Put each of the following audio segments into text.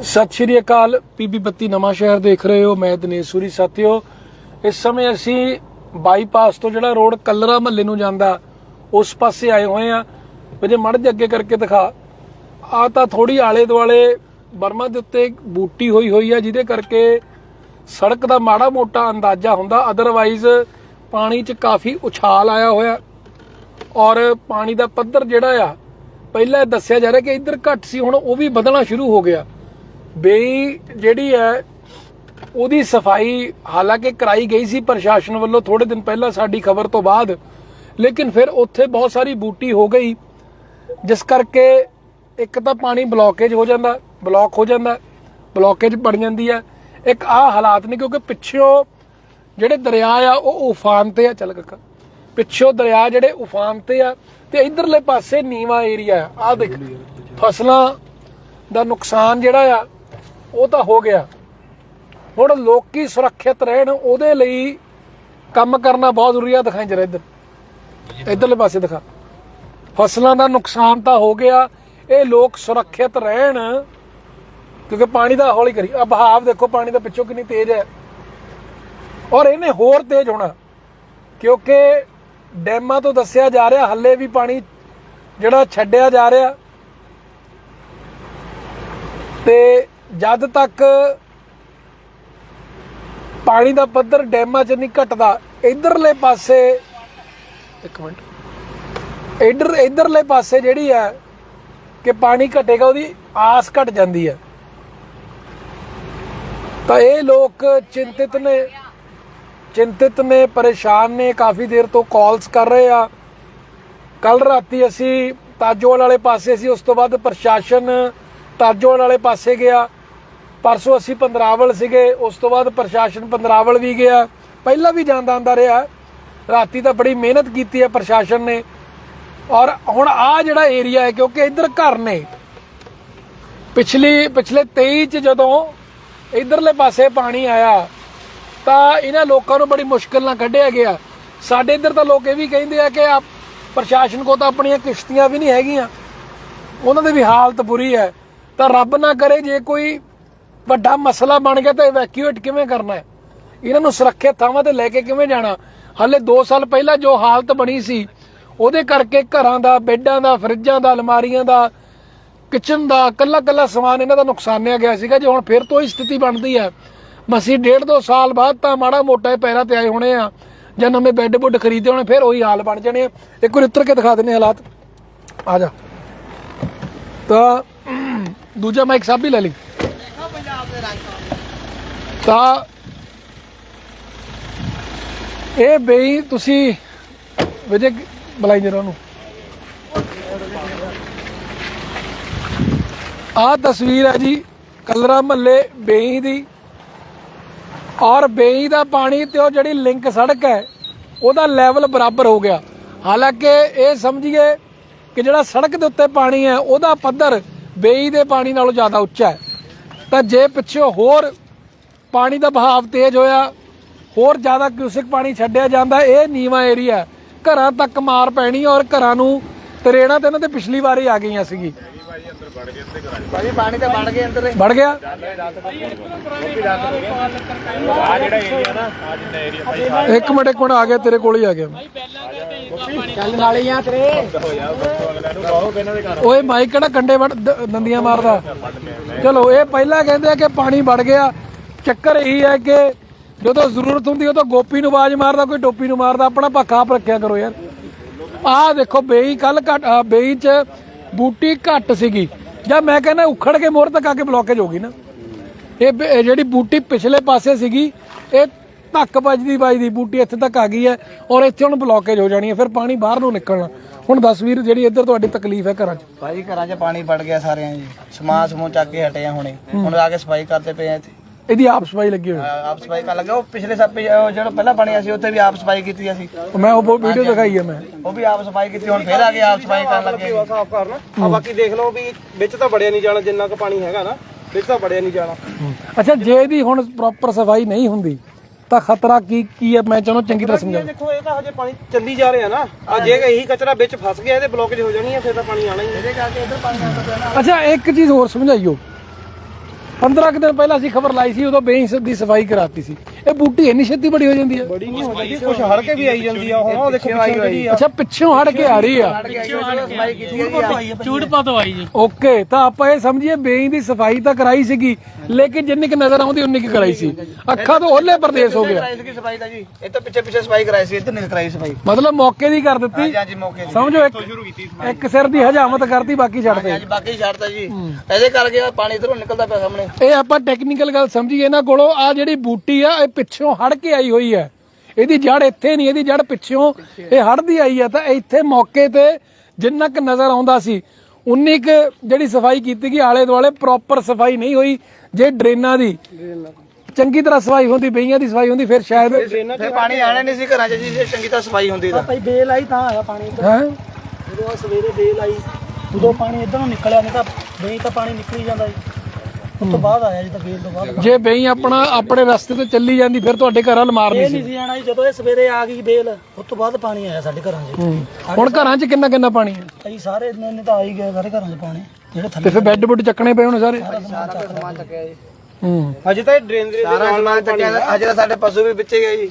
ਸਤਿ ਸ਼੍ਰੀ ਅਕਾਲ ਪੀਬੀ ਬੱਤੀ ਨਵਾਂ ਸ਼ਹਿਰ ਦੇਖ ਰਹੇ ਹੋ, ਮੈਂ ਦਿਨੇਸ਼ੂਰੀ ਸਾਥੀਓ, ਇਸ ਸਮੇਂ ਅਸੀਂ ਬਾਈਪਾਸ ਤੋਂ ਜਿਹੜਾ ਰੋਡ ਕੱਲਰਾ ਮਹੱਲੇ ਨੂੰ ਜਾਂਦਾ, ਉਸ ਪਾਸੇ ਆਏ ਹੋਏ ਆ ਵਜੇ ਮੜ ਜੇ ਅੱਗੇ ਕਰਕੇ ਦਿਖਾ। ਆ ਤਾਂ ਥੋੜੀ ਆਲੇ ਦੁਆਲੇ ਬਰਮਾ ਦੇ ਉੱਤੇ ਬੂਟੀ ਹੋਈ ਹੋਈ ਆ, ਜਿਹਦੇ ਕਰਕੇ ਸੜਕ ਦਾ ਮਾੜਾ ਮੋਟਾ ਅੰਦਾਜ਼ਾ ਹੁੰਦਾ। ਅਦਰਵਾਈਜ਼ ਪਾਣੀ 'ਚ ਕਾਫੀ ਉਛਾਲ ਆਇਆ ਹੋਇਆ। ਔਰ ਪਾਣੀ ਦਾ ਪੱਧਰ ਜਿਹੜਾ ਆ, ਪਹਿਲਾਂ ਦੱਸਿਆ ਜਾ ਰਿਹਾ ਕਿ ਇੱਧਰ ਘੱਟ ਸੀ, ਹੁਣ ਉਹ ਵੀ ਵਧਣਾ ਸ਼ੁਰੂ ਹੋ ਗਿਆ। ਬੇਈ ਜਿਹੜੀ ਹੈ, ਉਹਦੀ ਸਫ਼ਾਈ ਹਾਲਾਂਕਿ ਕਰਾਈ ਗਈ ਸੀ ਪ੍ਰਸ਼ਾਸਨ ਵੱਲੋਂ ਥੋੜੇ ਦਿਨ ਪਹਿਲਾਂ ਸਾਡੀ ਖਬਰ ਤੋਂ ਬਾਅਦ, ਲੇਕਿਨ ਫਿਰ ਉੱਥੇ ਬਹੁਤ ਸਾਰੀ ਬੂਟੀ ਹੋ ਗਈ, ਜਿਸ ਕਰਕੇ ਇੱਕ ਤਾਂ ਪਾਣੀ ਬਲੌਕੇਜ ਹੋ ਜਾਂਦਾ, ਬਲੌਕ ਹੋ ਜਾਂਦਾ, ਬਲੌਕੇਜ ਬਣ ਜਾਂਦੀ ਹੈ। ਇੱਕ ਆ ਹਾਲਾਤ ਨੇ ਕਿਉਂਕਿ ਪਿੱਛੋਂ ਜਿਹੜੇ ਦਰਿਆ ਆ, ਉਹ ਉਫਾਨ ਤੇ ਆ, ਚੱਲ ਕੱਕਾ। ਪਿੱਛੋਂ ਦਰਿਆ ਜਿਹੜੇ ਉਫਾਨ ਤੇ ਆ, ਤੇ ਇਧਰਲੇ ਪਾਸੇ ਨੀਵਾ ਏਰੀਆ ਆ। ਆਹ ਦੇਖ, ਫਸਲਾਂ ਦਾ ਨੁਕਸਾਨ ਜਿਹੜਾ ਆ ਉਹ ਤਾਂ ਹੋ ਗਿਆ। ਹੁਣ ਲੋਕੀ ਸੁਰੱਖਿਅਤ ਰਹਿਣ, ਉਹਦੇ ਲਈ ਕੰਮ ਕਰਨਾ ਬਹੁਤ ਜ਼ਰੂਰੀ ਆ। ਦਿਖਾਈ ਜਰਾ ਇੱਧਰ। ਇਧਰਲੇ ਪਾਸੇ ਦਿਖਾ। ਫਸਲਾਂ ਦਾ ਨੁਕਸਾਨ ਤਾਂ ਹੋ ਗਿਆ। ਇਹ ਲੋਕ ਸੁਰੱਖਿਅਤ ਰਹਿਣ, ਕਿਉਂਕਿ ਪਾਣੀ ਦਾ ਹੌਲੀ ਕਰੀ। ਆ ਬਹਾਵ ਦੇਖੋ, ਪਾਣੀ ਦਾ ਪਿੱਛੋਂ ਕਿੰਨੀ ਤੇਜ਼ ਹੈ। ਔਰ ਇਹਨੇ ਹੋਰ ਤੇਜ਼ ਹੋਣਾ, ਕਿਉਂਕਿ ਡੈਮਾਂ ਤੋਂ ਦੱਸਿਆ ਜਾ ਰਿਹਾ, ਹੱਲੇ ਵੀ ਪਾਣੀ ਜਿਹੜਾ ਛੱਡਿਆ ਜਾ ਰਿਹਾ। ਤੇ ਜਦ ਤੱਕ ਪਾਣੀ ਦਾ ਪੱਧਰ ਡੈਮਾਂ 'ਚ ਨਹੀਂ ਘਟਦਾ, ਇਧਰਲੇ ਪਾਸੇ ਇੱਕ ਮਿੰਟ। ਇਧਰ, ਇਧਰਲੇ ਪਾਸੇ ਜਿਹੜੀ ਹੈ ਕਿ ਪਾਣੀ ਘਟੇਗਾ, ਉਹਦੀ ਆਸ ਘਟ ਜਾਂਦੀ ਹੈ। ਤਾਂ ਇਹ ਲੋਕ ਚਿੰਤਿਤ ਨੇ ਚਿੰਤਿਤ ਨੇ, ਪਰੇਸ਼ਾਨ ਨੇ, ਕਾਫੀ ਦੇਰ ਤੋਂ ਕਾਲਸ ਕਰ ਰਹੇ ਆ। ਕੱਲ ਰਾਤੀ ਅਸੀਂ ਤਾਜੋਵਾਲ ਵਾਲੇ ਪਾਸੇ ਸੀ ਉਸ ਤੋਂ ਬਾਅਦ ਪ੍ਰਸ਼ਾਸਨ ਤਾਜੋਵਾਲ ਵਾਲੇ ਪਾਸੇ ਗਿਆ। ਪਰਸੋਂ ਅਸੀਂ ਪੰਦਰਾਵਲ ਸੀਗੇ, ਉਸ ਤੋਂ ਬਾਅਦ ਪ੍ਰਸ਼ਾਸਨ ਪੰਦਰਾਵਲ ਵੀ ਗਿਆ। ਪਹਿਲਾਂ ਵੀ ਜਾਂਦਾ ਆਂਦਾ ਰਿਹਾ। ਰਾਤੀ ਤਾਂ ਬੜੀ ਮਿਹਨਤ ਕੀਤੀ ਹੈ ਪ੍ਰਸ਼ਾਸਨ ਨੇ। ਔਰ ਹੁਣ ਆ ਜਿਹੜਾ ਏਰੀਆ ਹੈ, ਕਿਉਂਕਿ ਇੱਧਰ ਘਰ ਨੇ। ਪਿਛਲੀ, ਪਿਛਲੇ 23 ਚ ਜਦੋਂ ਇਧਰਲੇ ਪਾਸੇ ਪਾਣੀ ਆਇਆ, ਤਾਂ ਇਹਨਾਂ ਲੋਕਾਂ ਨੂੰ ਬੜੀ ਮੁਸ਼ਕਲ ਨਾਲ ਕੱਢਿਆ ਗਿਆ। ਸਾਡੇ ਇੱਧਰ ਤਾਂ ਲੋਕ ਇਹ ਵੀ ਕਹਿੰਦੇ ਆ ਕਿ ਆ ਪ੍ਰਸ਼ਾਸਨ ਕੋ ਤਾਂ ਆਪਣੀਆਂ ਕਿਸ਼ਤੀਆਂ ਵੀ ਨਹੀਂ ਹੈਗੀਆਂ। ਉਹਨਾਂ ਦੀ ਵੀ ਹਾਲਤ ਬੁਰੀ ਹੈ। ਤਾਂ ਰੱਬ ਨਾ ਕਰੇ ਜੇ ਕੋਈ ਵੱਡਾ ਮਸਲਾ ਬਣ ਗਿਆ ਤਾਂ ਇਵੈਕਿਊਏਟ ਕਿਵੇਂ ਕਰਨਾ ਹੈ? ਇਹਨਾਂ ਨੂੰ ਸੁਰੱਖਿਅਤ ਥਾਵਾਂ ਤੇ ਲੈ ਕੇ ਕਿਵੇਂ ਜਾਣਾ? ਹਾਲੇ 2 ਸਾਲ ਪਹਿਲਾਂ ਜੋ ਹਾਲਤ ਬਣੀ ਸੀ, ਉਹਦੇ ਕਰਕੇ ਘਰਾਂ ਦਾ, ਬੈੱਡਾਂ ਦਾ, ਫਰਿੱਜਾਂ ਦਾ, ਅਲਮਾਰੀਆਂ ਦਾ, ਕਿਚਨ ਦਾ ਕੱਲਾ ਕੱਲਾ ਸਮਾਨ ਇਹਨਾਂ ਦਾ ਨੁਕਸਾਨਿਆ ਗਿਆ ਸੀਗਾ ਜੇ ਹੁਣ ਫਿਰ ਤੋਂ ਹੀ ਸਥਿਤੀ ਬਣਦੀ ਹੈ। ਮਸੀ ਡੇਢ ਦੋ ਸਾਲ ਬਾਅਦ ਤਾਂ ਮਾੜਾ ਮੋਟਾ ਪੈਰਾਂ ਤੇ ਆਏ ਹੋਣੇ ਆ। ਜਾਂ ਨਵੇਂ ਬੈੱਡ ਬੁੱਡ ਖਰੀਦੇ ਹੋਣੇ, ਫਿਰ ਉਹੀ ਹਾਲ ਬਣ ਜਾਣੇ ਆ। ਇੱਕ ਵਾਰ ਉੱਤਰ ਕੇ ਦਿਖਾ ਦਿੰਨੇ ਹਾਲਾਤ। ਆ ਜਾ। ਤਾਂ, ਦੂਜਾ ਮਾਈਕ ਸਾਹਿਬ ਵੀ ਲੈ ਲਈ। ਤਾਂ ਇਹ ਬਈ ਤੁਸੀਂ ਵਿਜੇ ਬੁਲਾਈ ਜਰਾ ਉਹਨੂੰ। ਆਹ ਤਸਵੀਰ ਹੈ ਜੀ ਕਲਰਾ ਮਹੱਲੇ ਬੇਈ ਦੀ। ਔਰ ਬੇਈ ਦਾ ਪਾਣੀ ਤੇ ਉਹ ਜਿਹੜੀ ਲਿੰਕ ਸੜਕ ਹੈ, ਉਹਦਾ ਲੈਵਲ ਬਰਾਬਰ ਹੋ ਗਿਆ। ਹਾਲਾਂਕਿ ਇਹ ਸਮਝੀਏ ਕਿ ਜਿਹੜਾ ਸੜਕ ਦੇ ਉੱਤੇ ਪਾਣੀ ਹੈ, ਉਹਦਾ ਪੱਧਰ ਬੇਈ ਦੇ ਪਾਣੀ ਨਾਲੋਂ ਜ਼ਿਆਦਾ ਉੱਚਾ ਹੈ। ਤਾਂ ਜੇ ਪਿੱਛੋਂ ਹੋਰ ਪਾਣੀ ਦਾ ਬਹਾਵ ਤੇਜ਼ ਹੋਇਆ ਹੋਰ ਜ਼ਿਆਦਾ ਕਿਊਸਿਕ ਪਾਣੀ ਛੱਡਿਆ ਜਾਂਦਾ ਇਹ ਨੀਵਾ ਏਰੀਆ ਘਰਾਂ ਤੱਕ ਮਾਰ ਪੈਣੀ ਔਰ ਘਰਾਂ ਨੂੰ ਤਰੇੜਾਂ ਤੇ ਇਹਨਾਂ ਤੇ ਪਿਛਲੀ ਵਾਰੀ ਆ ਗਈਆਂ ਸੀਗੀ। ਭਾਜੀ ਪਾਣੀ ਤਾਂ ਬਣ ਗਏ ਅੰਦਰ। ਵੜ ਗਿਆ? ਆ ਜਿਹੜਾ ਏਰੀਆ ਨਾ ਆ ਜਿੰਨਾ ਏਰੀਆ ਇੱਕ ਮਿੰਟ ਇੱਕ ਮਿੰਟ ਆ ਗਿਆ ਤੇਰੇ ਕੋਲ ਹੀ ਆ ਗਿਆ। ਚੱਲ ਨਾਲੇ ਆ ਤੇਰੇ। ਓਏ ਮਾਈਕ ਕਿਹੜਾ ਕੰਡੇ ਵੜ ਦੰਦੀਆਂ ਮਾਰਦਾ। ਚਲੋ ਇਹ ਪਹਿਲਾਂ ਕਹਿੰਦੇ ਆ ਕਿ ਪਾਣੀ ਵੜ ਗਿਆ। ਚੱਕਰ ਇਹੀ ਹੈ ਕਿ ਜਦੋਂ ਜ਼ਰੂਰਤ ਹੁੰਦੀ ਉਦੋਂ ਗੋਪੀ ਨੂੰ ਆਵਾਜ਼ ਮਾਰਦਾ, ਕੋਈ ਟੋਪੀ ਨੂੰ ਮਾਰਦਾ, ਆਪਣਾ ਪੱਖਾ ਆਪ ਰੱਖਿਆ ਕਰੋ ਯਾਰ। ਆਹ ਦੇਖੋ, ਬੇਈ ਕੱਲ ਘਟ ਬੇਈ ਚ ਬੂਟੀ ਘੱਟ ਸੀਗੀ। ਜਾਂ ਮੈਂ ਕਹਿੰਦਾ ਉਖੜ ਕੇ ਮੋਰ ਤੱਕ ਆ ਕੇ ਬਲੌਕੇਜ ਹੋ ਗਈ ਨਾ। ਇਹ ਜਿਹੜੀ ਬੂਟੀ ਪਿਛਲੇ ਪਾਸੇ ਸੀਗੀ, ਇਹ ਧੱਕ ਵੱਜਦੀ ਵੱਜਦੀ ਬੂਟੀ ਇੱਥੇ ਤੱਕ ਆ ਗਈ ਹੈ ਔਰ ਇੱਥੇ ਹੁਣ ਬਲੌਕੇਜ ਹੋ ਜਾਣੀ ਹੈ, ਫਿਰ ਪਾਣੀ ਬਾਹਰ ਨੂੰ ਨਿਕਲਣਾ। ਹੁਣ ਦੱਸ ਵੀਰ, ਜਿਹੜੀ ਇੱਧਰ ਤੁਹਾਡੀ ਤਕਲੀਫ ਹੈ ਘਰਾਂ 'ਚ? ਭਾਜੀ, ਘਰਾਂ 'ਚ ਪਾਣੀ ਵੜ ਗਿਆ ਸਾਰਿਆਂ ਜੀ। ਸਮਾਨ ਸਮੂਹ ਚੱਕ ਕੇ ਹਟੇ ਆ ਹੁਣੇ। ਹੁਣ ਆ ਕੇ ਸਫ਼ਾਈ ਕਰਦੇ ਪਏ ਆ ਇੱਥੇ। ਇਹਦੀ ਆਪ ਸਫ਼ਾਈ ਲੱਗੀ ਹੋਈ। ਆ- ਆਪ ਸਫ਼ਾਈ ਕਰਨ ਲੱਗੇ। ਉਹ ਪਿਛਲੇ ਉਹ ਜਿਹੜਾ ਪਹਿਲਾਂ ਬਣਿਆ ਸੀ ਉੱਥੇ ਵੀ ਆਪ ਸਫ਼ਾਈ ਕੀਤੀ ਅਸੀਂ। ਮੈਂ ਉਹ ਵੀਡੀਓ ਦਿਖਾਈ ਹੈ ਮੈਂ। ਉਹ ਵੀ ਆਪ ਸਫ਼ਾਈ ਕੀਤੀ ਹੁਣ ਫੇਰ ਆ ਕੇ ਆਪ ਸਫ਼ਾਈ ਕਰਨ ਲੱਗੇ ਸਾਫ਼ ਕਰਨਾ। ਆ ਬਾਕੀ ਦੇਖ ਲਓ ਵੀ ਵਿੱਚ ਤਾਂ ਬੜਿਆ ਨਹੀਂ ਜਾਣਾ ਜਿੰਨਾ ਕੁ ਪਾਣੀ ਹੈਗਾ ਨਾ ਵਿੱਚ ਤਾਂ ਬੜਿਆ ਨਹੀਂ ਜਾਣਾ। ਅੱਛਾ ਜੇ ਇਹਦੀ ਹੁਣ ਪ੍ਰੋਪਰ ਸਫ਼ਾਈ ਨਹੀਂ ਹੁੰਦੀ ਤਾਂ ਖਤਰਾ ਕੀ ਕੀ ਹੈ ਮੈਂ ਚਾਹੁੰਦਾ ਚੰਗੀ ਤਰ੍ਹਾਂ ਸਮਝਾ ਦੇਖੋ ਇਹ ਤਾਂ ਹਜੇ ਪਾਣੀ ਚੱਲੀ ਜਾ ਰਿਹਾ ਨਾ। ਆ ਜੇ ਇਹੀ ਕਚਰਾ ਵਿੱਚ ਫਸ ਗਿਆ ਇਹਦੇ ਬਲੌਕੇਜ ਹੋ ਜਾਣੀ ਹੈ ਫਿਰ ਤਾਂ ਪਾਣੀ ਆਣਾ ਹੀ ਹੈ ਅੱਛਾ ਇੱਕ ਚੀਜ਼ ਹੋਰ ਸਮਝਾਈਓ। 15 ਕੁ ਦਿਨ ਪਹਿਲਾਂ ਅਸੀਂ ਖਬਰ ਲਾਈ ਸੀ ਉਦੋਂ ਬੇਂਸ ਦੀ ਸਫ਼ਾਈ ਕਰਾਤੀ ਸੀ। ਇਹ ਬੂਟੀ ਇੰਨੀ ਛੇਤੀ ਬੜੀ ਹੋ ਜਾਂਦੀ ਹੈ ਬੜੀ ਨਹੀਂ ਹੋ ਜਾਂਦੀ ਕੁਝ ਹੜ ਕੇ ਵੀ ਆਈ ਜਾਂਦੀ ਆ ਹੁਣ ਉਹ ਦੇਖੋ ਪਿੱਛੇ ਜਿਹੜੀ ਆ। ਅੱਛਾ ਪਿੱਛੋਂ ਹਟ ਕੇ ਆ। ਰਹੀ ਆ ਸਫ਼ਾਈ ਕੀਤੀ ਹੈ ਜੀ ਚੂੜ ਪਾ ਤੋਂ ਆਈ ਜੀ। ਓਕੇ ਤਾਂ ਆਪਾਂ ਇਹ ਸਮਝੀਏ ਬੇਈ ਦੀ ਸਫ਼ਾਈ ਤਾਂ ਕਰਾਈ ਸੀਗੀ ਲੇਕਿਨ ਜਿੰਨੀ ਕਿ ਨਜ਼ਰ ਆਉਂਦੀ ਉਨੀ ਕਿ ਕਰਾਈ ਸੀ। ਅੱਖਾਂ ਤੋਂ ਓਲੇ ਪ੍ਰਦੇਸ਼ ਹੋ ਗਿਆ। ਕਰਾਈ ਸੀ ਸਫ਼ਾਈ ਦਾ ਜੀ ਇਹ ਤਾਂ ਪਿੱਛੇ ਪਿੱਛੇ ਸਫ਼ਾਈ ਕਰਾਈ ਸੀ ਇੱਧਰ ਨਹੀਂ ਕਰਾਈ ਸਫ਼ਾਈ। ਮਤਲਬ ਮੌਕੇ ਦੀ ਕਰ ਦਿੱਤੀ। ਹਾਂਜੀ ਮੌਕੇ ਸਮਝੋ ਇੱਕ ਇੱਕ ਸਿਰ ਦੀ ਹਜਾਮਤ ਕਰਤੀ ਬਾਕੀ ਛੱਡ ਦੇ ਹਾਂਜੀ ਬਾਕੀ ਛੱਡਤਾ ਜੀ। ਇਹਦੇ ਕਰਕੇ ਪਾਣੀ ਇਧਰੋਂ ਨਿਕਲਦਾ ਪਿਆ ਸਾਹਮਣੇ। ਇਹ ਆਪਾਂ ਟੈਕਨੀਕਲ ਗੱਲ ਸਮਝੀਏ ਇਹਨਾਂ ਕੋਲੋਂ। ਆ ਜਿਹੜੀ ਬੂਟੀ ਆ ਇਹ ਪਿੱਛੋਂ ਹੜ ਕੇ ਆਈ ਹੋਈ ਹੈ। ਇਹਦੀ ਜੜ ਇੱਥੇ ਨਹੀਂ ਇਹਦੀ ਜੜ ਪਿੱਛੋਂ ਇਹ ਹੜਦੀ ਆਈ ਹੈ। ਤਾਂ ਇੱਥੇ ਮੌਕੇ ਤੇ ਜਿੰਨਾ ਕੁ ਨਜ਼ਰ ਆਉਂਦਾ ਸੀ ਉਨੀ ਕੁ ਜਿਹੜੀ ਸਫ਼ਾਈ ਕੀਤੀ ਗਈ ਆਲੇ ਦੁਆਲੇ ਪ੍ਰੋਪਰ ਸਫ਼ਾਈ ਨਹੀਂ ਹੋਈ ਜੇ ਡਰੇਨਾਂ ਦੀ। ਚੰਗੀ ਤਰ੍ਹਾਂ ਸਫ਼ਾਈ ਹੁੰਦੀ ਬਈਆਂ ਦੀ ਸਫ਼ਾਈ ਹੁੰਦੀ ਫਿਰ ਸ਼ਾਇਦ ਫਿਰ ਪਾਣੀ ਆਣਾ ਨਹੀਂ ਸੀ ਘਰਾਂ 'ਚ ਜੀ ਜੇ ਚੰਗੀ ਤਰ੍ਹਾਂ ਸਫ਼ਾਈ ਹੁੰਦੀ ਤਾਂ। ਭਾਈ ਬੇਲ ਆਈ ਤਾਂ ਆਇਆ ਪਾਣੀ ਹੈ? ਜਦੋਂ ਸਵੇਰੇ ਬੇਲ ਆਈ ਉਦੋਂ ਪਾਣੀ ਇਧਰੋਂ ਨਿਕਲਿਆ ਨਹੀਂ ਤਾਂ ਨਹੀਂ ਤਾਂ ਪਾਣੀ ਨਿਕਲ ਹੀ ਜਾਂਦਾ ਜੀ ਉਸ ਤੋਂ ਬਾਅਦ ਆਇਆ ਜੀ ਤਾਂ ਬੇਲ ਤੋਂ ਬਾਅਦ ਜੇ ਬਈ ਆਪਣਾ ਆਪਣੇ ਰਸਤੇ ਤੇ ਚੱਲੀ ਜਾਂਦੀ ਫਿਰ ਤੁਹਾਡੇ ਘਰ ਵੱਲ ਮਾਰਨੀ ਇਹ ਸੀ ਨਹੀਂ ਸੀ। ਆਣਾ ਜੀ ਜਦੋਂ ਇਹ ਸਵੇਰੇ ਆ ਗਈ ਬੇਲ ਉਸ ਤੋਂ ਬਾਅਦ ਪਾਣੀ ਆਇਆ ਸਾਡੇ ਘਰਾਂ 'ਚ। ਹੁਣ ਘਰਾਂ 'ਚ ਕਿੰਨਾ ਕਿੰਨਾ ਪਾਣੀ ਹੈ? ਅਸੀਂ ਸਾਰੇ ਇੰਨੇ ਇੰਨੇ ਤਾਂ ਆ ਹੀ ਗਏ ਸਾਰੇ ਘਰਾਂ 'ਚ ਪਾਣੀ ਜਿਹੜੇ ਤੇ ਥੱਲੇ ਫਿਰ ਬੈੱਡ ਬੁੱਡ ਚੱਕਣੇ ਪਏ ਹੁਣ ਸਾਰੇ? ਸਮਾਨ ਚੱਕਿਆ ਜੀ ਹੂੰ। ਅਜੇ ਤਾਂ ਇਹ ਡਰੇਨ ਦੇ ਸਾਰਾ ਸਮਾਨ ਚੱਕਿਆ ਅਜੇ ਤਾਂ ਸਾਡੇ ਪਸ਼ੂ ਵੀ ਪਿੱਛੇ ਗਏ ਜੀ।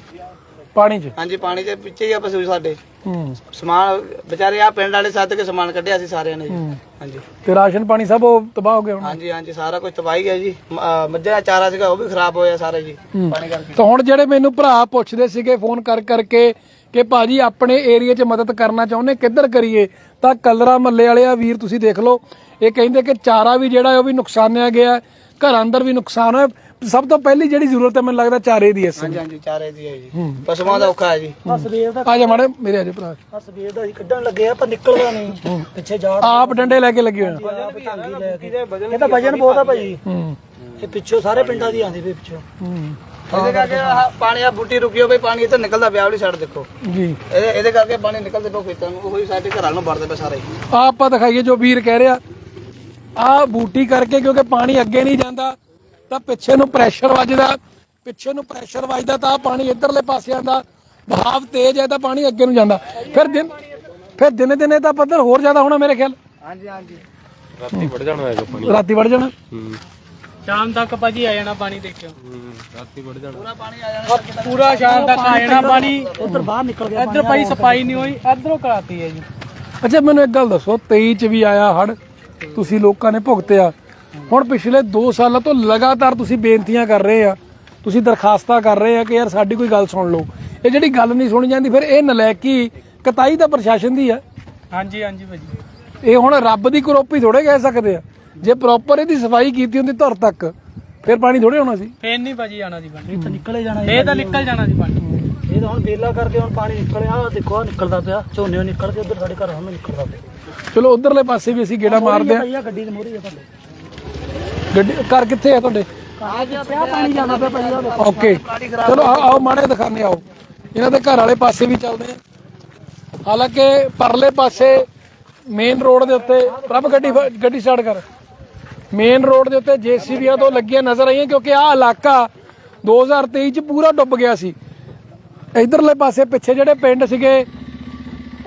ਪਾਣੀ 'ਚ? ਹਾਂਜੀ ਪਾਣੀ ਦੇ ਪਿੱਛੇ ਹੀ ਆ ਪਸ਼ੂ ਸਾਡੇ। ਹੂੰ। ਸਮਾਨ ਵਿਚਾਰੇ ਆ ਪਿੰਡ ਵਾਲੇ ਸੱਦ ਕੇ ਸਮਾਨ ਕੱਢਿਆ ਸੀ ਸਾਰਿਆਂ ਨੇ ਜੀ। ਹਾਂਜੀ। ਤੇ ਰਾਸ਼ਨ ਪਾਣੀ ਸਭ ਉਹ ਤਬਾਹ ਹੋ ਗਿਆ ਹੁਣ? ਹਾਂਜੀ ਹਾਂਜੀ ਸਾਰਾ ਕੁਝ ਤਬਾਹੀ ਗਿਆ ਜੀ। ਮ- ਅਹ ਮੱਝਾਂ ਦਾ ਚਾਰਾ ਸੀਗਾ ਉਹ ਵੀ ਖਰਾਬ ਹੋਇਆ ਸਾਰੇ ਜੀ ਪਾਣੀ ਕਰਕੇ। ਤਾਂ ਹੁਣ ਜਿਹੜੇ ਮੈਨੂੰ ਭਰਾ ਪੁੱਛਦੇ ਸੀਗੇ ਫੋਨ ਕਰ ਕਰਕੇ ਕਿ ਭਾਜੀ ਆਪਣੇ ਏਰੀਆ 'ਚ ਮਦਦ ਕਰਨਾ ਚਾਹੁੰਦੇ ਕਿੱਧਰ ਕਰੀਏ? ਤਾਂ ਕਲਰਾ ਮੱਲੇ ਵਾਲੇ ਆ ਵੀਰ ਤੁਸੀਂ ਦੇਖ ਲਓ। ਇਹ ਕਹਿੰਦੇ ਕਿ ਚਾਰਾ ਵੀ ਜਿਹੜਾ ਹੈ ਉਹ ਵੀ ਨੁਕਸਾਨਿਆ ਗਿਆ ਹੈ, ਘਰਾਂ ਅੰਦਰ ਵੀ ਨੁਕਸਾਨ ਹੋਇਆ। ਸਭ ਤੋਂ ਪਹਿਲੀ ਜਿਹੜੀ ਜ਼ਰੂਰਤ ਹੈ ਮੈਨੂੰ ਲੱਗਦਾ ਚਾਰੇ ਦੀ ਹੈ ਇਸ ਹਾਂਜੀ ਹਾਂਜੀ ਚਾਰੇ ਦੀ ਹੈ ਜੀ। ਪਸ਼ੂਆਂ ਦਾ ਔਖਾ ਹੈ ਜੀ। ਆ ਸਵੇਰ ਦਾ ਆ ਜਾ ਮਾੜੇ ਮੇਰੇ ਆ ਜਾ ਭਰਾ। ਆ ਸਵੇਰ ਦਾ ਅਸੀਂ ਕੱਢਣ ਲੱਗੇ ਆ ਪਰ ਨਿਕਲਦਾ ਨਹੀਂ। ਪਿੱਛੇ ਜਾ ਆਪ ਡੰਡੇ ਲੈ ਕੇ ਲੱਗੇ ਹੋਏ ਆ। ਆਪ ਢਾਂਗੀ ਲੈ ਕੇ। ਇਹ ਤਾਂ ਵਜਨ ਬਹੁਤ ਆ ਭਾਈ। ਹੂੰ। ਇਹ ਪਿੱਛੋਂ ਸਾਰੇ ਪਿੰਡਾਂ ਦੀ ਆਂਦੀ ਪਈ ਪਿੱਛੋਂ। ਹੂੰ। ਇਹਦੇ ਕਰਕੇ ਪਾਣੀ ਆ ਬੂਟੀ ਰੁਕੀ ਹੋਵੇ ਪਾਣੀ ਇੱਧਰ ਨਿਕਲਦਾ ਪਿਆ ਵਾਲੀ ਸਾਈਡ ਦੇਖੋ। ਜੀ। ਇਹਦੇ ਇਹਦੇ ਕਰਕੇ ਪਾਣੀ ਨਿਕਲਦੇ ਪਿਆ ਖੇਤਾਂ ਨੂੰ ਉਹੀ ਸਾਡੇ ਘਰਾਂ ਨੂੰ ਵੜਦੇ ਪਏ ਸਾਰੇ। ਆਹ ਆਪਾਂ ਦਿਖਾਈਏ ਜੋ ਵੀਰ ਕਹਿ ਰਿਹਾ। ਆ ਬੂਟੀ ਕਰਕੇ ਕਿਉਂਕਿ ਪਾਣੀ ਅੱਗੇ ਨਹੀਂ ਜਾਂਦਾ ਤਾਂ ਪਿੱਛੇ ਨੂੰ ਪ੍ਰੈਸ਼ਰ ਵੱਜਦਾ ਪਿੱਛੇ ਨੂੰ ਪ੍ਰੈਸ਼ਰ ਵੱਜਦਾ ਤਾਂ ਪਾਣੀ ਇਧਰਲੇ ਪਾਸੇ ਆਂਦਾ ਬਹਾਵ ਤੇਜ਼ ਹੈ ਤਾਂ ਪਾਣੀ ਅੱਗੇ ਨੂੰ ਜਾਂਦਾ। ਫਿਰ ਦਿਨ ਫਿਰ ਦਿਨੇ ਦਿਨੇ ਤਾਂ ਪੱਧਰ ਹੋਰ ਜ਼ਿਆਦਾ ਹੋਣਾ ਮੇਰੇ ਖਿਆਲ। ਹਾਂਜੀ ਹਾਂਜੀ। ਰਾਤੀ ਵੜ ਜਾਣਾ ਹੈਗਾ ਪਾਣੀ। ਰਾਤੀ ਵੜ ਜਾਣਾ। ਸ਼ਾਮ ਤੱਕ ਭਾਜੀ ਆ ਜਾਣਾ ਪਾਣੀ ਦੇਖਿਓ। ਰਾਤੀ ਵੜ ਜਾਣਾ। ਪੂਰਾ ਪਾਣੀ ਆ ਜਾਣਾ ਪੂਰਾ ਸ਼ਾਮ ਤੱਕ ਆ ਜਾਣਾ ਪਾਣੀ। ਉਧਰ ਬਾਹਰ ਨਿਕਲ ਗਿਆ ਇੱਧਰ ਭਾਈ ਸਫ਼ਾਈ ਨਹੀਂ ਹੋਈ ਇੱਧਰੋਂ ਕਰਾਤੀ ਹੈ ਜੀ। ਅੱਛਾ ਮੈਨੂੰ ਇੱਕ ਗੱਲ ਦੱਸੋ 23 ਚ ਵੀ ਆਇਆ ਹੜ ਤੁਸੀਂ ਲੋਕਾਂ ਨੇ ਭੁਗਤਿਆ। ਹੁਣ ਪਿਛਲੇ 2 ਸਾਲਾਂ ਤੋਂ ਲਗਾਤਾਰ ਤੁਸੀਂ ਬੇਨਤੀਆਂ ਕਰ ਰਹੇ ਆ ਤੁਸੀਂ ਦਰਖਾਸਤਾਂ ਕਰ ਰਹੇ ਆ ਕਿ ਯਾਰ ਸਾਡੀ ਕੋਈ ਗੱਲ ਸੁਣ ਲਓ। ਇਹ ਜਿਹੜੀ ਗੱਲ ਨਹੀਂ ਸੁਣੀ ਜਾਂਦੀ ਫਿਰ ਇਹ ਨਲਾਇਕੀ ਕਤਾਈ ਤਾਂ ਪ੍ਰਸ਼ਾਸਨ ਦੀ ਆ। ਹਾਂਜੀ ਹਾਂਜੀ ਭਾਜੀ। ਇਹ ਹੁਣ ਰੱਬ ਦੀ ਕਰੋਪੀ ਥੋੜੇ ਕਹਿ ਸਕਦੇ ਆ। ਜੇ ਪ੍ਰੋਪਰ ਇਹਦੀ ਸਫ਼ਾਈ ਕੀਤੀ ਹੁੰਦੀ ਧੁਰ ਤੱਕ ਫਿਰ ਪਾਣੀ ਥੋੜੇ ਹੋਣਾ ਸੀ। ਫੇਰ ਨਹੀਂ ਭਾਜੀ ਆਣਾ ਜੀ ਪਾਣੀ। ਇਹ ਤਾਂ ਨਿਕਲੇ ਜਾਣਾ ਇਹ ਤਾਂ ਨਿਕਲ ਜਾਣਾ ਜੀ ਪਾਣੀ। ਇਹ ਤਾਂ ਹੁਣ ਬੇਲਾ ਕਰਕੇ ਹੁਣ ਪਾਣੀ ਨਿਕਲਿਆ ਆਹ ਦੇਖੋ ਆ ਨਿਕਲਦਾ ਪਿਆ ਝੋਨੇ ਨਿਕਲ ਕੇ ਉਧਰ ਸਾਡੇ ਘਰ ਹੁਣ ਨਿਕਲਦਾ ਪਿਆ। ਚਲੋ ਉਧਰਲੇ ਪਾਸੇ ਵੀ ਅਸੀਂ ਗੇੜਾ ਮਾਰਦੇ ਆ। ਆ ਗੱਡੀ ਦੇ ਮੋਰੀ ਆ ਤੁਹਾਡੇ ਗੱਡੀ, ਘਰ ਕਿੱਥੇ ਆ ਤੁਹਾਡੇ? ਓਕੇ ਚਲੋ ਆਓ ਆਓ, ਮਾੜੇ ਦਿਖਾਣੇ ਆਓ। ਇਹਨਾਂ ਦੇ ਘਰ ਵਾਲੇ ਪਾਸੇ ਵੀ ਚੱਲਦੇ ਆ ਹਾਲਾਂਕਿ ਪਰਲੇ ਪਾਸੇ ਮੇਨ ਰੋਡ ਦੇ ਉੱਤੇ, ਪ੍ਰਭ, ਗੱਡੀ ਗੱਡੀ ਸਟਾਰਟ ਕਰ। ਮੇਨ ਰੋਡ ਦੇ ਉੱਤੇ ਜੀਸੀਬੀਆਂ ਤੋਂ ਲੱਗੀਆਂ ਨਜ਼ਰ ਆਈਆਂ, ਕਿਉਂਕਿ ਆਹ ਇਲਾਕਾ 2023 ਚ ਪੂਰਾ ਡੁੱਬ ਗਿਆ ਸੀ। ਇਧਰਲੇ ਪਾਸੇ ਪਿੱਛੇ ਜਿਹੜੇ ਪਿੰਡ ਸੀਗੇ,